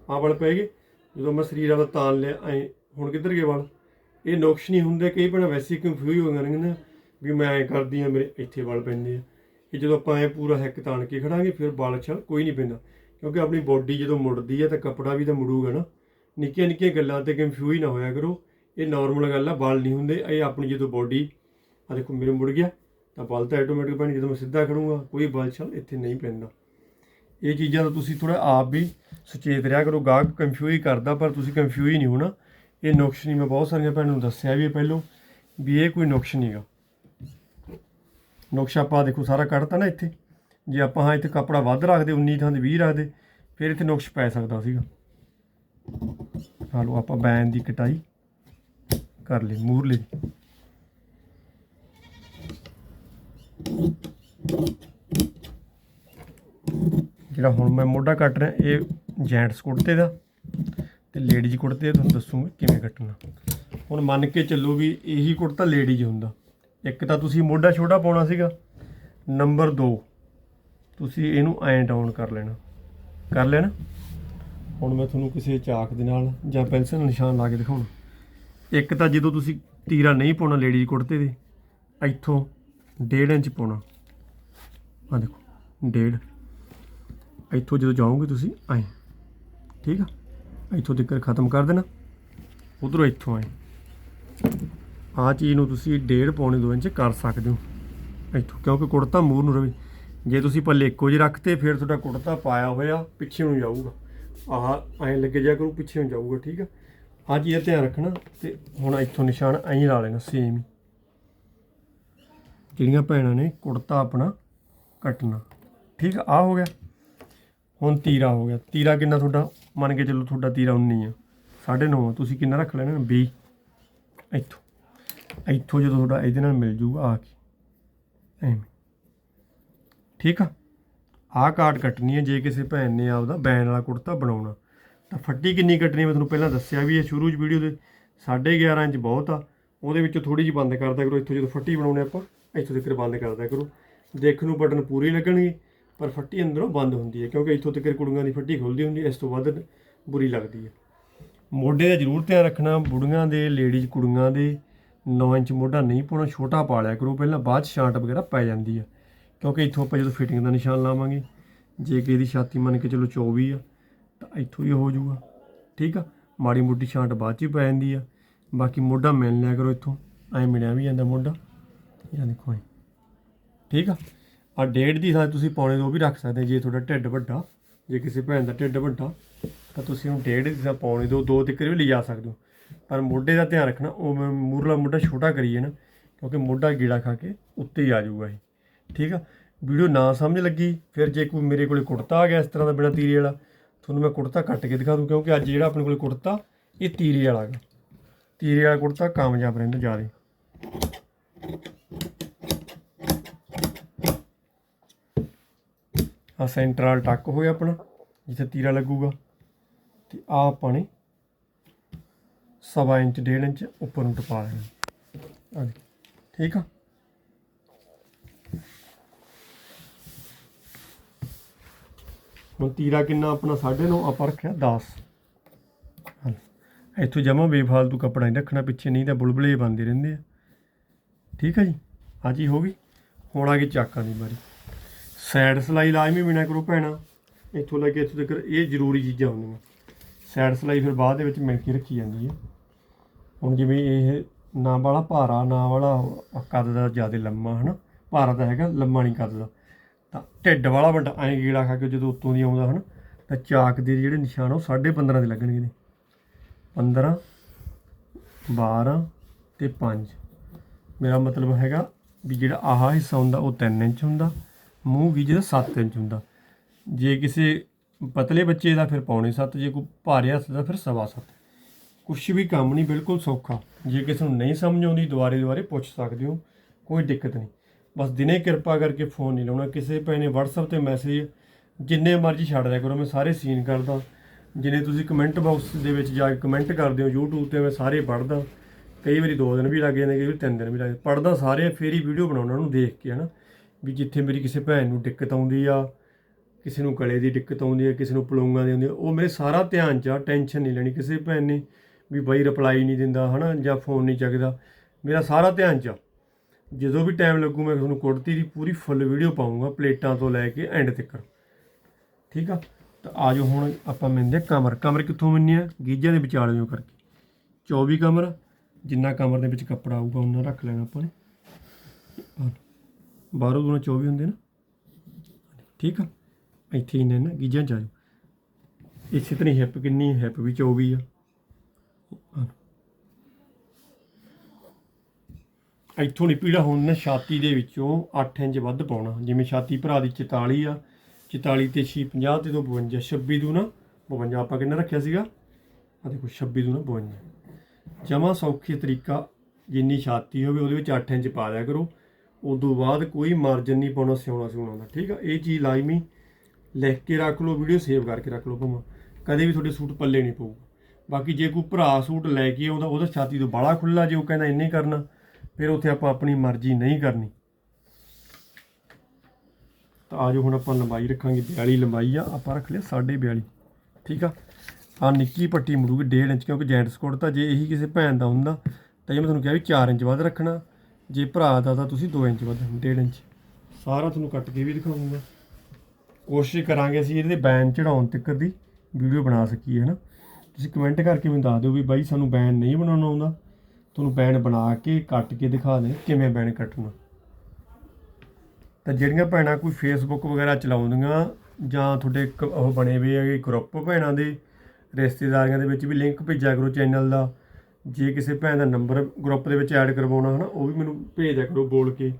ਆਹ ਬਲ ਪੈ ਗਏ। ਜਦੋਂ ਮੈਂ ਸਰੀਰ ਆਪਦਾ ਤਾਣ ਲਿਆ, ਐਂ ਹੁਣ ਕਿੱਧਰ ਗਏ ਬਲ? ਇਹ ਨੁਕਸ਼ ਨਹੀਂ ਹੁੰਦੇ। ਕਈ ਭੈਣਾਂ ਵੈਸੇ ਕੰਫਿਊਜ਼ ਹੋ ਜਾਂਦੀਆਂ ਨੇ ਵੀ ਮੈਂ ਐਂ ਕਰਦੀ ਆ ਮੇਰੇ ਇੱਥੇ ਬਲ ਪੈਂਦੇ ਆ। ਇਹ ਜਦੋਂ ਆਪਾਂ ਐਂ ਪੂਰਾ ਹਿੱਕ ਤਾਣ ਕੇ ਖੜਾਂਗੇ, ਫਿਰ ਬਲ ਛਲ ਕੋਈ ਨਹੀਂ ਪੈਂਦਾ। ਕਿਉਂਕਿ ਆਪਣੀ ਬੋਡੀ ਜਦੋਂ ਮੁੜਦੀ ਹੈ ਤਾਂ ਕੱਪੜਾ ਵੀ ਤਾਂ ਮੁੜੂਗਾ ਨਾ। ਨਿੱਕੀਆਂ ਨਿੱਕੀਆਂ ਗੱਲਾਂ ਤੇ ਕਨਫਿਊਜ਼ ਨਾ ਹੋਇਆ ਕਰੋ। ਇਹ ਨਾਰਮਲ ਗੱਲ ਆ ਬਲ ਨਹੀਂ ਹੁੰਦੇ। ਇਹ ਆਪਣੀ ਜਦੋਂ ਬੋਡੀ ਆ ਦੇਖੋ ਮੇਰੇ ਮੁੜ ਗਿਆ, ਤਾਂ ਬਲ ਤਾਂ ਆਟੋਮੈਟਿਕ ਪੈਣ ਜਦੋਂ ਮੈਂ ਸਿੱਧਾ ਖੜੂੰਗਾ, ਕੋਈ ਬਲ ਛਲ ਇੱਥੇ ਨਹੀਂ ਪੈਂਦਾ। ਇਹ ਚੀਜ਼ਾਂ ਦਾ ਤੁਸੀਂ ਥੋੜਾ ਆਪ ਵੀ ਸੁਚੇਤ ਰਿਹਾ ਕਰੋ। ਗਾਹਕ ਕੰਫਿਊਜ਼ ਕਰਦਾ, ਪਰ ਤੁਸੀਂ ਕੰਫਿਊਜ਼ ਨਹੀਂ ਹੋਣਾ। ਇਹ ਨੁਕਸ ਨਹੀਂ, ਮੈਂ ਬਹੁਤ ਸਾਰੀਆਂ ਭੈਣਾਂ ਨੂੰ ਦੱਸਿਆ ਵੀ ਹੈ ਪਹਿਲੋਂ, ਵੀ ਇਹ ਕੋਈ ਨੁਕਸ ਨਹੀਂਗਾ ਨੁਕਸ ਆਪਾਂ ਦੇਖੋ, ਸਾਰਾ ਕੱਢਤਾ ਨਾ ਇੱਥੇ। ਜੇ ਆਪਾਂ ਹਾਂ ਇੱਥੇ ਕੱਪੜਾ ਵੱਧ ਰੱਖਦੇ 19 ਥਾਂ 'ਤੇ 20 ਰੱਖਦੇ, ਫਿਰ ਇੱਥੇ ਨੁਕਸ ਪੈ ਸਕਦਾ ਸੀਗਾ। ਹਾਲੋ, ਆਪਾਂ ਬੈਨ ਦੀ ਕਟਾਈ ਕਰ ਲਈ ਮੂਰਲੇ ਜਿਹੜਾ ਹੁਣ ਮੈਂ ਮੋਢਾ ਕੱਟ ਰਿਹਾ, ਇਹ ਜੈਂਟਸ ਕੁੜਤੇ ਦਾ ਤੇ ਲੇਡੀਜ਼ ਕੁੜਤੇ ਦਾ ਤੁਹਾਨੂੰ ਦੱਸੂਗਾ ਕਿਵੇਂ ਕੱਟਣਾ। ਹੁਣ ਮੰਨ ਕੇ ਚੱਲੋ ਵੀ ਇਹੀ ਕੁੜਤਾ ਲੇਡੀਜ਼ ਹੁੰਦਾ। ਇੱਕ ਤਾਂ ਤੁਸੀਂ ਮੋਢਾ ਛੋਟਾ ਪਾਉਣਾ ਸੀਗਾ। ਨੰਬਰ 2 ਤੁਸੀਂ ਇਹਨੂੰ ਐਂ ਡਾਊਨ ਕਰ ਲੈਣਾ। ਕਰ ਲੈਣਾ? ਹੁਣ ਮੈਂ ਤੁਹਾਨੂੰ ਕਿਸੇ ਚਾਕ ਦੇ ਨਾਲ ਜਾਂ ਪੈਨਸਿਲ ਨਿਸ਼ਾਨ ਲਾ ਕੇ ਦਿਖਾਉਣਾ। ਇੱਕ ਤਾਂ ਜਦੋਂ ਤੁਸੀਂ ਤੀਰਾ ਨਹੀਂ ਪਾਉਣਾ ਲੇਡੀਜ਼ ਕੁੜਤੇ ਦੇ, ਇੱਥੋਂ 1.5 ਇੰਚ ਪਾਉਣਾ। ਆ ਦੇਖੋ 1.5 ਇੱਥੋਂ ਜਦੋਂ ਜਾਓਗੇ ਤੁਸੀਂ ਐਂ। ਠੀਕ ਆ? ਇੱਥੋਂ ਤੱਕ ਖਤਮ ਕਰ ਦੇਣਾ। ਉਧਰੋਂ ਇੱਥੋਂ ਐਂ। ਆ ਚੀਜ਼ ਨੂੰ ਤੁਸੀਂ 1.5 ਪੌਣੇ 2 ਇੰਚ ਕਰ ਸਕਦੇ ਹੋ। ਇੱਥੋਂ, ਕਿਉਂਕਿ ਕੁੜਤਾ ਮੂਰ ਨੂੰ ਰਵੇ। ਜੇ ਤੁਸੀਂ ਪੱਲੇ ਇੱਕੋ ਜਿਹੇ ਰੱਖਤੇ, ਫਿਰ ਤੁਹਾਡਾ ਕੁੜਤਾ ਪਾਇਆ ਹੋਇਆ ਪਿੱਛੇ ਨੂੰ ਜਾਊਗਾ। ਆਹ, ਐਂ ਲੱਗੇ ਜਾ ਕਰੂ, ਪਿੱਛੇ ਨੂੰ ਜਾਊਗਾ, ਠੀਕ ਆ? ਆ ਚੀਜ਼ ਦਾ ਧਿਆਨ ਰੱਖਣਾ ਤੇ ਹੁਣ ਇੱਥੋਂ ਨਿਸ਼ਾਨ ਐਂ ਲਾ ਲੈਣਾ ਸੇਮ ਹੀ। ਜਿਹੜੀਆਂ ਭੈਣਾਂ ਨੇ ਕੁੜਤਾ ਆਪਣਾ ਕੱਟਣਾ। ਠੀਕ ਆ, ਆਹ ਹੋ ਗਿਆ। ਹੁਣ ਤੀਰਾ ਹੋ ਗਿਆ। ਤੀਰਾ ਕਿੰਨਾ ਤੁਹਾਡਾ? ਮੰਨ ਕੇ ਚੱਲੋ ਤੁਹਾਡਾ ਤੀਰਾ 19 ਆ। 9.5 ਆ। ਤੁਸੀਂ ਕਿੰਨਾ ਰੱਖ ਲੈਣਾ? 20 ਇੱਥੋਂ। ਇੱਥੋਂ ਜਦੋਂ ਤੁਹਾਡਾ ਇਹਦੇ ਨਾਲ ਮਿਲ ਜੂਗਾ, ਆ ਕੇ। ਐਵੇਂ। ਠੀਕ ਆ? ਆਹ ਕਾਟ ਕੱਟਣੀ ਹੈ ਜੇ ਕਿਸੇ ਭੈਣ ਨੇ ਆਪਦਾ ਬੈਨ ਵਾਲਾ ਕੁੜਤਾ ਬਣਾਉਣਾ। ਤਾਂ ਫੱਟੀ ਕਿੰਨੀ ਕੱਟਣੀ ਮੈਂ ਤੁਹਾਨੂੰ ਪਹਿਲਾਂ ਦੱਸਿਆ ਵੀ ਇਹ ਸ਼ੁਰੂ ਚ ਵੀਡੀਓ ਦੇ 11.5 ਇੰਚ ਬਹੁਤ ਆ। ਉਹਦੇ ਵਿੱਚੋਂ ਥੋੜੀ ਜਿਹੀ ਬੰਦ ਕਰਦਾ ਕਰੋ। ਇੱਥੋਂ ਜਦੋਂ ਫੱਟੀ ਬਣਾਉਣੇ ਆਪਾਂ, ਇੱਥੋਂ ਤੱਕ ਬੰਦ ਕਰਦਾ ਕਰੋ। ਦੇਖਣ ਨੂੰ ਬਟਨ ਪੂਰੇ ਲੱਗਣਗੇ, ਪਰ ਫੱਟੀ ਅੰਦਰੋਂ ਬੰਦ ਹੁੰਦੀ ਹੈ ਕਿਉਂਕਿ ਇੱਥੋਂ ਤੱਕ ਕੁੜੀਆਂ ਦੀ ਫੱਟੀ ਖੁੱਲਦੀ ਹੁੰਦੀ ਇਸ ਤੋਂ ਵੱਧ ਬੁਰੀ ਲੱਗਦੀ ਹੈ ਮੋਢੇ ਦਾ ਜ਼ਰੂਰ ਧਿਆਨ ਰੱਖਣਾ, ਬੁੜੀਆਂ ਦੇ, ਲੇਡੀਜ਼ ਕੁੜੀਆਂ ਦੇ। 9 ਇੰਚ ਮੋਢਾ ਨਹੀਂ ਪਾਉਣਾ, ਛੋਟਾ ਪਾ ਲਿਆ ਕਰੋ। ਪਹਿਲਾਂ ਬਾਅਦ 'ਚ ਛਾਂਟ ਵਗੈਰਾ ਪੈ ਜਾਂਦੀ ਆ। ਕਿਉਂਕਿ ਇੱਥੋਂ ਆਪਾਂ ਜਦੋਂ ਫਿਟਿੰਗ ਦਾ ਨਿਸ਼ਾਨ ਲਾਵਾਂਗੇ, ਜੇ ਕਿ ਇਹਦੀ ਛਾਤੀ ਮੰਨ ਕੇ ਚਲੋ 24 ਆ, ਤਾਂ ਇੱਥੋਂ ਹੀ ਹੋ ਜਾਊਗਾ। ਠੀਕ ਆ? ਮਾੜੀ ਮੋਟੀ ਛਾਂਟ ਬਾਅਦ 'ਚ ਹੀ ਪੈ ਜਾਂਦੀ ਆ। ਬਾਕੀ ਮੋਢਾ ਮਿਲ ਲਿਆ ਕਰੋ ਇੱਥੋਂ। ਐ ਮਿਲਿਆ ਵੀ ਜਾਂਦਾ ਮੋਢਾ। ਇਹ ਦੇਖੋ ਐਂ। ਠੀਕ ਆ? ਆ ਡੇਢ ਦੀ ਥਾਂ ਤੁਸੀਂ ਪੌਣੇ ਦੋ ਵੀ ਰੱਖ ਸਕਦੇ ਜੇ ਤੁਹਾਡਾ ਢਿੱਡ ਵੱਡਾ, ਜੇ ਕਿਸੇ ਭੈਣ ਦਾ ਢਿੱਡ ਵੱਡਾ, ਤਾਂ ਤੁਸੀਂ ਉਹਨੂੰ ਡੇਢ ਦੀ ਥਾਂ ਪੌਣੇ ਦੋ ਦੋ ਤੱਕ ਵੀ ਲਿਜਾ ਸਕਦੇ ਹੋ। ਪਰ ਮੋਢੇ ਦਾ ਧਿਆਨ ਰੱਖਣਾ, ਉਹ ਮੂਰਲਾ ਮੋਢਾ ਛੋਟਾ ਕਰੀਏ ਨਾ, ਕਿਉਂਕਿ ਮੋਢਾ ਗੀੜਾ ਖਾ ਕੇ ਉੱਤੇ ਹੀ ਆ ਜਾਊਗਾ ਇਹ। ਠੀਕ ਆ? ਵੀਡੀਓ ਨਾ ਸਮਝ ਲੱਗੀ, ਫਿਰ ਜੇ ਕੋਈ ਮੇਰੇ ਕੋਲੇ ਕੁੜਤਾ ਆ ਗਿਆ ਇਸ ਤਰ੍ਹਾਂ ਦਾ ਬਿਨਾ ਤੀਰੇ ਵਾਲਾ, ਤੁਹਾਨੂੰ ਮੈਂ ਕੁੜਤਾ ਕੱਟ ਕੇ ਦਿਖਾ ਦੂੰ, ਕਿਉਂਕਿ ਅੱਜ ਜਿਹੜਾ ਆਪਣੇ ਕੋਲੇ ਕੁੜਤਾ, ਇਹ ਤੀਰੇ ਵਾਲਾ ਹੈ ਤੀਰੇ ਵਾਲਾ ਕੁੜਤਾ ਕਾਮਯਾਬ ਰਹਿੰਦਾ ਜ਼ਿਆਦਾ। ਆ ਸੈਂਟਰਲ ਟੱਕ ਹੋਇਆ ਆਪਣਾ, ਜਿੱਥੇ ਤੀਰਾ ਲੱਗੂਗਾ। ਤੇ ਆ ਆਪਾਂ ਨੇ ਸਵਾ ਇੰਚ, ਡੇਢ ਇੰਚ ਉੱਪਰ ਨੂੰ ਟਪਾ ਲੈਣਾ। ਆ ਠੀਕ ਆ? ਹੁਣ ਤੀਰਾ ਕਿੰਨਾ ਆਪਣਾ? 9.5 ਆਪਾਂ ਰੱਖਿਆ 10 ਹਾਂ ਇੱਥੋਂ ਜਮਾ ਬੇਫਾਲਤੂ ਕੱਪੜਾ ਨਹੀਂ ਰੱਖਣਾ, ਪਿੱਛੇ ਨਹੀਂ ਤਾਂ ਬੁਲਬੁਲੇ ਬੰਦੇ ਰਹਿੰਦੇ ਆ। ਠੀਕ ਆ ਜੀ? ਹਾਂਜੀ ਹੋ ਗਈ। ਹੁਣ ਆ ਗਈ ਚਾਕਾਂ ਦੀ ਵਾਰੀ। ਸਾਈਡ ਸਲਾਈ ਲਾਜ਼ਮੀ ਬਿਨਾ ਕਰੋ ਭੈਣਾ। ਇੱਥੋਂ ਲੈ ਕੇ ਇੱਥੋਂ ਤੱਕ ਇਹ ਜ਼ਰੂਰੀ ਚੀਜ਼ਾਂ ਹੁੰਦੀਆਂ। ਸਾਈਡ ਸਲਾਈ ਫਿਰ ਬਾਅਦ ਦੇ ਵਿੱਚ ਮਿਲ ਕੇ ਰੱਖੀ ਜਾਂਦੀ ਹੈ ਹੁਣ ਜਿਵੇਂ ਇਹ ਨਾ ਵਾਲਾ ਭਾਰਾ, ਨਾ ਵਾਲਾ ਕੱਦ ਦਾ ਜ਼ਿਆਦਾ ਲੰਮਾ ਹਨਾ, ਭਾਰਾ ਤਾਂ ਹੈਗਾ, ਲੰਮਾ ਨਹੀਂ ਕੱਦ ਦਾ। ਤਾਂ ਢਿੱਡ ਵਾਲਾ ਵੱਡਾ, ਐਂ ਗੀੜਾ ਖਾ ਕੇ ਜਦੋਂ ਉੱਤੋਂ ਦੀ ਆਉਂਦਾ ਹਨ, ਤਾਂ ਚਾਕ ਦੇ ਜਿਹੜੇ ਨਿਸ਼ਾਨ ਆ ਉਹ 15.5 ਦੇ ਲੱਗਣਗੇ ਨੇ। 15 12 ਤੇ 5 ਮੇਰਾ ਮਤਲਬ ਹੈਗਾ ਵੀ ਜਿਹੜਾ ਆਹ ਹਿੱਸਾ ਹੁੰਦਾ ਉਹ 3 ਇੰਚ ਹੁੰਦਾ, ਮੂੰਹ ਵੀ ਜਿਹੜਾ 7 ਇੰਚ ਹੁੰਦਾ। ਜੇ ਕਿਸੇ ਪਤਲੇ ਬੱਚੇ ਦਾ ਫਿਰ ਪੌਣੇ 7 ਜੇ ਕੋਈ ਭਾਰੇ ਹੱਥ ਦਾ ਫਿਰ ਸਵਾ 7 ਕੁਛ ਵੀ ਕੰਮ ਨਹੀਂ, ਬਿਲਕੁਲ ਸੌਖਾ। ਜੇ ਕਿਸੇ ਨੂੰ ਨਹੀਂ ਸਮਝ ਆਉਂਦੀ, ਦੁਬਾਰੇ ਦੁਬਾਰੇ ਪੁੱਛ ਸਕਦੇ ਹੋ, ਕੋਈ ਦਿੱਕਤ ਨਹੀਂ। ਬਸ ਦਿਨੇ ਕਿਰਪਾ ਕਰਕੇ ਫੋਨ ਨਹੀਂ ਲਾਉਣਾ। ਕਿਸੇ ਪੈ ਨੇ WhatsApp ਤੇ ਮੈਸੇਜ ਜਿੰਨੇ ਮਰਜ਼ੀ ਛੱਡ ਦਿਆ ਕਰੋ, ਮੈਂ ਸਾਰੇ ਸੀਨ ਕਰਦਾ। ਜਿਨੇ ਤੁਸੀਂ ਕਮੈਂਟ ਬਾਕਸ ਦੇ ਵਿੱਚ ਜਾ ਕੇ ਕਮੈਂਟ ਕਰਦੇ ਹੋ, YouTube ਤੇ ਮੈਂ ਸਾਰੇ ਪੜ੍ਹਦਾ। ਕਈ ਵਾਰੀ 2 ਦਿਨ ਵੀ ਲੱਗ ਜਾਂਦੇ, ਕਈ ਵਾਰੀ 3 ਦਿਨ ਵੀ ਲੱਗ ਜਾਂਦੇ। ਪੜ੍ਹਦਾ ਸਾਰੇ, ਫੇਰ ਹੀ ਵੀਡੀਓ ਬਣਾਉਣਾ ਉਹਨੂੰ ਦੇਖ ਕੇ, ਹਨਾ। ਵੀ ਜਿੱਥੇ ਮੇਰੀ ਕਿਸੇ ਭੈਣ ਨੂੰ ਦਿੱਕਤ ਆਉਂਦੀ ਆ, ਕਿਸੇ ਨੂੰ ਗਲੇ ਦੀ ਦਿੱਕਤ ਆਉਂਦੀ ਆ, ਕਿਸੇ ਨੂੰ ਪਲੂੰਗਾਂ ਦੀ ਆਉਂਦੀ ਆ, ਉਹ ਮੇਰੇ ਸਾਰਾ ਧਿਆਨ ਚ ਆ ਟੈਨਸ਼ਨ ਨਹੀਂ ਲੈਣੀ ਕਿਸੇ ਭੈਣ ਨੇ। ਵੀ ਬਾਈ ਰਿਪਲਾਈ ਨਹੀਂ ਦਿੰਦਾ, ਹਨਾ, ਜਾਂ ਫੋਨ ਨਹੀਂ ਚੱਕਦਾ। ਮੇਰਾ ਸਾਰਾ ਧਿਆਨ ਚ ਆ। ਜਦੋਂ ਵੀ ਟਾਈਮ ਲੱਗੂ, ਮੈਂ ਤੁਹਾਨੂੰ ਕੁੜਤੀ ਦੀ ਪੂਰੀ ਫੁੱਲ ਵੀਡੀਓ ਪਾਉਂਗਾ ਪਲੇਟਾਂ ਤੋਂ ਲੈ ਕੇ ਐਂਡ ਤੱਕ। ਠੀਕ ਆ? ਤਾਂ ਆਜੋ ਹੁਣ ਆਪਾਂ ਮਿਲਦੇ ਹਾਂ ਕਮਰ। ਕਮਰ ਕਿੱਥੋਂ ਮਿਲਣੀ ਆ? ਗੀਜਿਆਂ ਦੇ ਵਿਚਾਲਿਓਂ ਕਰਕੇ। 24 ਕਮਰ, ਜਿੰਨਾ ਕਮਰ ਦੇ ਵਿੱਚ ਕੱਪੜਾ ਆਊਗਾ ਉਹਨਾਂ ਰੱਖ ਲੈਣਾ ਆਪਾਂ ਨੇ। ਬਾਹਰੋਂ ਦੋਨੋਂ 24 ਹੁੰਦੇ ਨਾ। ਠੀਕ ਆ? ਇੱਥੇ ਹੀ ਨੇ ਨਾ ਗੀਜਿਆਂ ਚ ਆਜੋ। ਇਸੇ ਤਰ੍ਹਾਂ ਹਿੱਪ ਕਿੰਨੀ ਹਿੱਪ ਵੀ 24 ਆ ਆਹ। ਇੱਥੋਂ ਨਹੀਂ, ਪੀੜਾ ਹੁਣ ਨਾ ਛਾਤੀ ਦੇ ਵਿੱਚੋਂ 8 ਇੰਚ ਵੱਧ ਪਾਉਣਾ। ਜਿਵੇਂ ਛਾਤੀ ਭਰਾ ਦੀ 44 ਆ 44 ਤੇ 6 50 ਤੇ ਤੋਂ 52 26 ਦੂ ਨਾ 52 ਆਪਾਂ ਕਿੰਨਾ ਰੱਖਿਆ ਸੀਗਾ? ਆ ਦੇਖੋ 26 ਦੂ ਨਾ 52 ਜਮਾ ਸੌਖੇ ਤਰੀਕਾ, ਜਿੰਨੀ ਛਾਤੀ ਹੋਵੇ ਉਹਦੇ ਵਿੱਚ 8 ਇੰਚ ਪਾ ਲਿਆ ਕਰੋ। ਉਦੋਂ ਬਾਅਦ ਕੋਈ ਮਾਰਜਨ ਨਹੀਂ ਪਾਉਣਾ, ਸਿਉਣਾ ਸਿਉਣਾ ਦਾ ਠੀਕ ਆ? ਇਹ ਚੀਜ਼ ਲਾਜ਼ਮੀ ਲਿਖ ਕੇ ਰੱਖ ਲਓ ਵੀਡੀਓ ਸੇਵ ਕਰਕੇ ਰੱਖ ਲਓ ਭਾਵੇਂ। ਕਦੇ ਵੀ ਤੁਹਾਡੇ ਸੂਟ ਪੱਲੇ ਨਹੀਂ ਪਊਗਾ। ਬਾਕੀ ਜੇ ਕੋਈ ਭਰਾ ਸੂਟ ਲੈ ਕੇ ਆਉਂਦਾ, ਉਹਦਾ ਛਾਤੀ ਤੋਂ ਬਾਹਲਾ ਖੁੱਲਾ ਜੇ ਉਹ ਕਹਿੰਦਾ ਇੰਨੇ ਕਰਨਾ ਫਿਰ ਉੱਥੇ ਆਪਾਂ ਆਪਣੀ ਮਰਜ਼ੀ ਨਹੀਂ ਕਰਨੀ। ਤਾਂ ਆਜੋ ਹੁਣ ਆਪਾਂ ਲੰਬਾਈ ਰੱਖਾਂਗੇ 42 ਲੰਬਾਈ ਆ, ਆਪਾਂ ਰੱਖ ਲਿਆ 42.5 ਠੀਕ ਆ? ਆ ਨਿੱਕੀ ਪੱਟੀ ਮੁੜੂਗੀ 1.5 ਇੰਚ, ਕਿਉਂਕਿ ਜੈਂਟਸ ਕੋਟ ਤਾਂ ਜੇ ਇਹੀ ਕਿਸੇ ਭੈਣ ਦਾ ਹੁੰਦਾ, ਤਾਂ ਇਹ ਮੈਂ ਤੁਹਾਨੂੰ ਕਿਹਾ ਵੀ 4 ਇੰਚ ਵੱਧ ਰੱਖਣਾ। ਜੇ ਭਰਾ ਦਾ ਤਾਂ ਤੁਸੀਂ 2 ਇੰਚ ਵੱਧ 1.5 ਇੰਚ। ਸਾਰਾ ਤੁਹਾਨੂੰ ਕੱਟ ਕੇ ਵੀ ਦਿਖਾਉਂਗਾ। ਕੋਸ਼ਿਸ਼ ਕਰਾਂਗੇ ਅਸੀਂ ਇਹਦੇ ਬੈਨ ਚੜਾਉਣ ਤੱਕ ਦੀ, ਵੀਡੀਓ ਬਣਾ ਸਕੀਏ ਹੈ ਨਾ ਤੁਸੀਂ ਕਮੈਂਟ ਕਰਕੇ ਮੈਨੂੰ ਦੱਸ ਦਿਓ ਵੀ ਬਾਈ ਸਾਨੂੰ ਬੈਨ ਨਹੀਂ ਬਣਾਉਣਾ ਆਉਂਦਾ। ਤੁਹਾਨੂੰ ਬੈਨ ਬਣਾ ਕੇ ਕੱਟ ਕੇ ਦਿਖਾ ਦੇ ਕਿਵੇਂ ਬੈਨ ਕੱਟਣਾ ਤਾਂ ਜਿਹੜੀਆਂ ਭੈਣਾਂ ਕੋਈ ਫੇਸਬੁੱਕ ਵਗੈਰਾ ਚਲਾਉਂਦੀਆਂ ਜਾਂ ਤੁਹਾਡੇ ਇੱਕ ਉਹ ਬਣੇ ਹੋਏ ਹੈਗੇ ਗਰੁੱਪ ਭੈਣਾਂ ਦੇ ਰਿਸ਼ਤੇਦਾਰੀਆਂ ਦੇ ਵਿੱਚ ਵੀ ਲਿੰਕ ਭੇਜਿਆ ਕਰੋ ਚੈਨਲ ਦਾ, ਜੇ ਕਿਸੇ ਭੈਣ ਦਾ ਨੰਬਰ ਗਰੁੱਪ ਦੇ ਵਿੱਚ ਐਡ ਕਰਵਾਉਣਾ ਹਨਾ, ਉਹ ਵੀ ਮੈਨੂੰ ਭੇਜ ਦਿਆ ਕਰੋ ਬੋਲ ਕੇ।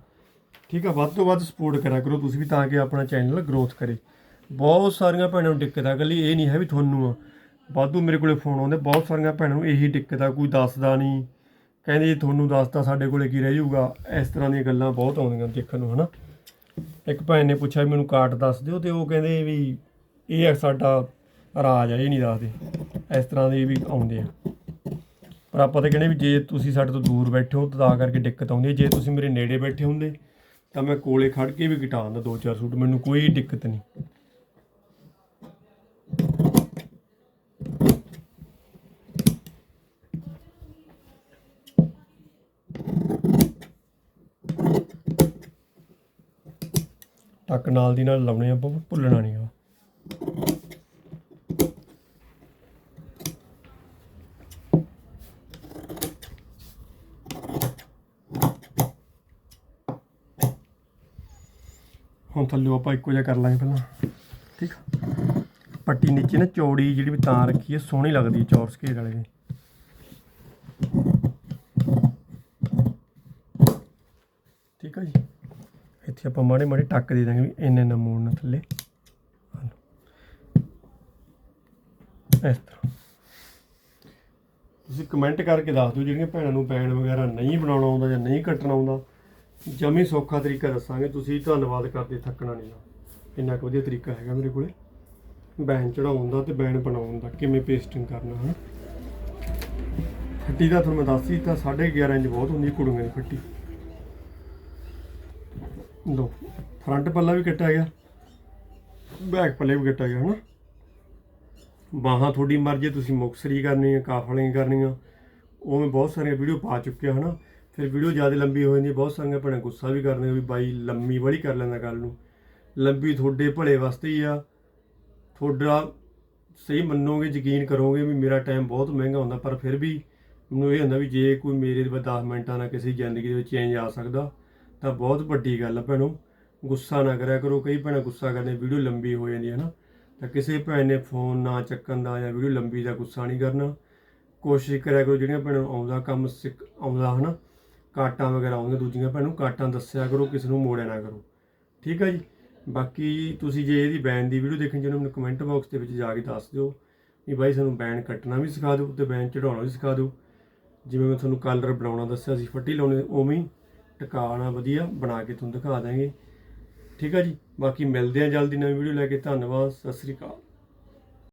ਠੀਕ ਆ, ਵੱਧ ਤੋਂ ਵੱਧ ਸਪੋਰਟ ਕਰਿਆ ਕਰੋ ਤੁਸੀਂ ਵੀ ਤਾਂ ਕਿ ਆਪਣਾ ਚੈਨਲ ਗਰੋਥ ਕਰੇ। ਬਹੁਤ ਸਾਰੀਆਂ ਭੈਣਾਂ ਨੂੰ ਦਿੱਕਤ ਆ, ਇਕੱਲੀ ਇਹ ਨਹੀਂ ਹੈ ਵੀ ਤੁਹਾਨੂੰ ਆ। ਵਾਧੂ ਮੇਰੇ ਕੋਲੇ ਫੋਨ ਆਉਂਦੇ, ਬਹੁਤ ਸਾਰੀਆਂ ਭੈਣਾਂ ਨੂੰ ਇਹੀ ਦਿੱਕਤ ਆ, ਕੋਈ ਦੱਸਦਾ ਨਹੀਂ। ਕਹਿੰਦੇ ਜੀ ਤੁਹਾਨੂੰ ਦੱਸਤਾ ਸਾਡੇ ਕੋਲੇ ਕੀ ਰਹਿ ਜਾਊਗਾ। ਇਸ ਤਰ੍ਹਾਂ ਦੀਆਂ ਗੱਲਾਂ ਬਹੁਤ ਆਉਂਦੀਆਂ ਦੇਖਣ ਨੂੰ, ਹਨਾ। ਇੱਕ ਭੈਣ ਨੇ ਪੁੱਛਿਆ ਵੀ ਮੈਨੂੰ ਕਾਰਡ ਦੱਸ ਦਿਓ ਤੇ ਉਹ ਕਹਿੰਦੇ ਵੀ ਇਹ ਸਾਡਾ ਰਾਜ ਆ, ਇਹ ਨਹੀਂ ਦੱਸਦੇ। ਇਸ ਤਰ੍ਹਾਂ ਦੇ ਵੀ ਆਉਂਦੇ ਆ। ਪਰ ਆਪਾਂ ਤਾਂ ਕਹਿੰਦੇ ਵੀ ਜੇ ਤੁਸੀਂ ਸਾਡੇ ਤੋਂ ਦੂਰ ਬੈਠੇ ਹੋ ਤਾਂ ਕਰਕੇ ਦਿੱਕਤ ਆਉਂਦੀ ਹੈ। ਜੇ ਤੁਸੀਂ ਮੇਰੇ ਨੇੜੇ ਬੈਠੇ ਹੁੰਦੇ ਤਾਂ ਮੈਂ ਕੋਲੇ ਖੜ ਕੇ ਵੀ ਘਟਾ ਦਿੰਦਾ ਦੋ ਚਾਰ ਸੂਟ, ਮੈਨੂੰ ਕੋਈ ਦਿੱਕਤ ਨਹੀਂ। ਟੱਕ ਨਾਲ ਦੀ ਨਾਲ ਲਾਉਣੇ ਆਪਾਂ ਭੁੱਲਣਾ ਨਹੀਂ ਆ। ਹੁਣ ਥੱਲੇ ਆਪਾਂ ਇੱਕੋ ਜਿਹਾ ਕਰ ਲਾਂਗੇ ਪਹਿਲਾਂ, ਠੀਕ ਪੱਟੀ ਨੀਚੇ ਨਾ ਚੌੜੀ ਜਿਹੜੀ ਵੀ ਤਾਂ ਰੱਖੀ ਹੈ ਸੋਹਣੀ ਲੱਗਦੀ ਹੈ ਚੌਰਸ ਘੇਰ ਵਾਲੇ ਦੀ ਠੀਕ ਆ ਜੀ ਇੱਥੇ ਆਪਾਂ ਮਾੜੇ ਮਾੜੇ ਟੱਕ ਦੇ ਦਾਂਗੇ ਵੀ ਇੰਨੇ ਨਾ ਮੋੜਨਾ ਥੱਲੇ ਇਸ ਤਰ੍ਹਾਂ। ਤੁਸੀਂ ਕਮੈਂਟ ਕਰਕੇ ਦੱਸ ਦਿਓ ਜਿਹੜੀਆਂ ਭੈਣਾਂ ਨੂੰ ਬੈਨ ਵਗੈਰਾ ਨਹੀਂ ਬਣਾਉਣਾ ਆਉਂਦਾ ਜਾਂ ਨਹੀਂ ਕੱਟਣਾ ਆਉਂਦਾ। ਜਮੀ ਸੌਖਾ ਤਰੀਕਾ ਦੱਸਾਂਗੇ। ਤੁਸੀਂ ਧੰਨਵਾਦ ਕਰਦੇ, ਥੱਕਣਾ ਨਹੀਂ ਇੰਨਾ ਕੁ ਵਧੀਆ ਤਰੀਕਾ ਹੈਗਾ ਮੇਰੇ ਕੋਲੇ। ਬੈਨ ਚੜਾਉਣ ਦਾ ਤੇ ਬੈਨ ਬਣਾਉਣ ਦਾ, ਕਿਵੇਂ ਪੇਸਟਿੰਗ ਕਰਨਾ ਹੈ ਫੱਟੀ ਦਾ ਤੁਹਾਨੂੰ ਮੈਂ ਦੱਸਦੀ ਤਾਂ 11.5 ਇੰਚ ਬਹੁਤ ਹੁੰਦੀ ਹੈ ਕੁੜੀਆਂ ਦੀ ਫੱਟੀ ਲੋ ਫਰੰਟ ਪੱਲਾ ਵੀ ਕੱਟਿਆ ਗਿਆ। ਬੈਕ ਪੱਲੇ ਵੀ ਕੱਟਿਆ ਗਿਆ, ਹਨਾ? ਬਾਹਾਂ ਤੁਹਾਡੀ ਮਰਜ਼ੀ, ਤੁਸੀਂ ਮੁਕਸਰੀ ਕਰਨੀ ਹੈ ਕਾਫਲਿੰਗ ਕਰਨੀ ਆ ਉਹ ਮੈਂ ਬਹੁਤ ਸਾਰੀਆਂ ਵੀਡੀਓ ਪਾ ਚੁੱਕਿਆ, ਹਨਾ? ਫਿਰ ਵੀਡੀਓ ਜ਼ਿਆਦਾ ਲੰਬੀ ਹੋ ਜਾਂਦੀ ਬਹੁਤ ਸਾਰੀਆਂ ਭੈਣਾਂ ਗੁੱਸਾ ਵੀ ਕਰਦੇ ਵੀ ਬਾਈ, ਲੰਮੀ ਬੜੀ ਕਰ ਲੈਂਦਾ ਗੱਲ ਨੂੰ। ਲੰਬੀ ਤੁਹਾਡੇ ਭਲੇ ਵਾਸਤੇ ਹੀ ਆ। ਤੁਹਾਡਾ ਸਹੀ ਮੰਨੋਗੇ, ਯਕੀਨ ਕਰੋਗੇ ਵੀ ਮੇਰਾ ਟਾਈਮ ਬਹੁਤ ਮਹਿੰਗਾ ਹੁੰਦਾ, ਪਰ ਫਿਰ ਵੀ ਮੈਨੂੰ ਇਹ ਹੁੰਦਾ ਵੀ ਜੇ ਕੋਈ ਮੇਰੇ ਦੇ 10 ਮਿੰਟਾਂ ਨਾਲ ਕਿਸੇ ਦੀ ਜ਼ਿੰਦਗੀ ਦੇ ਵਿੱਚ ਚੇਂਜ ਆ ਸਕਦਾ ਤਾਂ ਬਹੁਤ ਵੱਡੀ ਗੱਲ ਆ ਭੈਣੋ। ਗੁੱਸਾ ਨਾ ਕਰਿਆ ਕਰੋ। ਕਈ ਭੈਣਾਂ ਗੁੱਸਾ ਕਰਦੇ ਵੀਡੀਓ ਲੰਬੀ ਹੋ ਜਾਂਦੀ ਹੈ ਨਾ। ਤਾਂ ਕਿਸੇ ਭੈਣ ਨੇ ਫੋਨ ਨਾ ਚੱਕਣ ਦਾ ਜਾਂ ਵੀਡੀਓ ਲੰਬੀ ਦਾ ਗੁੱਸਾ ਨਹੀਂ ਕਰਨਾ। ਕੋਸ਼ਿਸ਼ ਕਰਿਆ ਕਰੋ, ਜਿਹੜੀਆਂ ਭੈਣਾਂ ਨੂੰ ਆਉਂਦਾ ਕੰਮ ਸਿੱਖ, ਆਉਂਦਾ ਹਨਾ, ਕਾਟਾਂ ਵਗੈਰਾ ਆਉਂਦੀਆਂ ਦੂਜੀਆਂ, ਭੈਣਾਂ ਨੂੰ ਕਾਟਾਂ ਦੱਸਿਆ ਕਰੋ, ਕਿਸੇ ਨੂੰ ਮੋੜਿਆ ਨਾ ਕਰੋ। ਠੀਕ ਹੈ ਜੀ? ਬਾਕੀ ਤੁਸੀਂ ਜੇ ਇਹਦੀ ਬੈਨ ਦੀ ਵੀਡੀਓ ਦੇਖਣੀ ਚਾਹੁੰਦੇ ਹੋ, ਮੈਨੂੰ ਕਮੈਂਟ ਬਾਕਸ ਦੇ ਵਿੱਚ ਜਾ ਕੇ ਦੱਸ ਦਿਓ। ਵੀ ਬਾਈ, ਸਾਨੂੰ ਬੈਨ ਕੱਟਣਾ ਵੀ ਸਿਖਾ ਦਿਓ, ਤੇ ਬੈਨ ਚੜਾਉਣਾ ਵੀ ਸਿਖਾ ਦਿਓ। ਜਿਵੇਂ ਮੈਂ ਤੁਹਾਨੂੰ ਕਲਰ ਬਣਾਉਣਾ ਦੱਸਿਆ ਸੀ, ਫੱਟੀ ਲਾਉਣੀ, ਉਵੇਂ ਹੀ ਟਿਕਾਣਾ ਵਧੀਆ ਬਣਾ ਕੇ ਤੁਹਾਨੂੰ ਦਿਖਾ ਦਾਂਗੇ ਠੀਕ ਆ ਜੀ, ਬਾਕੀ ਮਿਲਦੇ ਆ ਜਲਦੀ ਨਵੀਂ ਵੀਡੀਓ ਲੈ ਕੇ। ਧੰਨਵਾਦ, ਸਤਿ ਸ੍ਰੀ ਅਕਾਲ।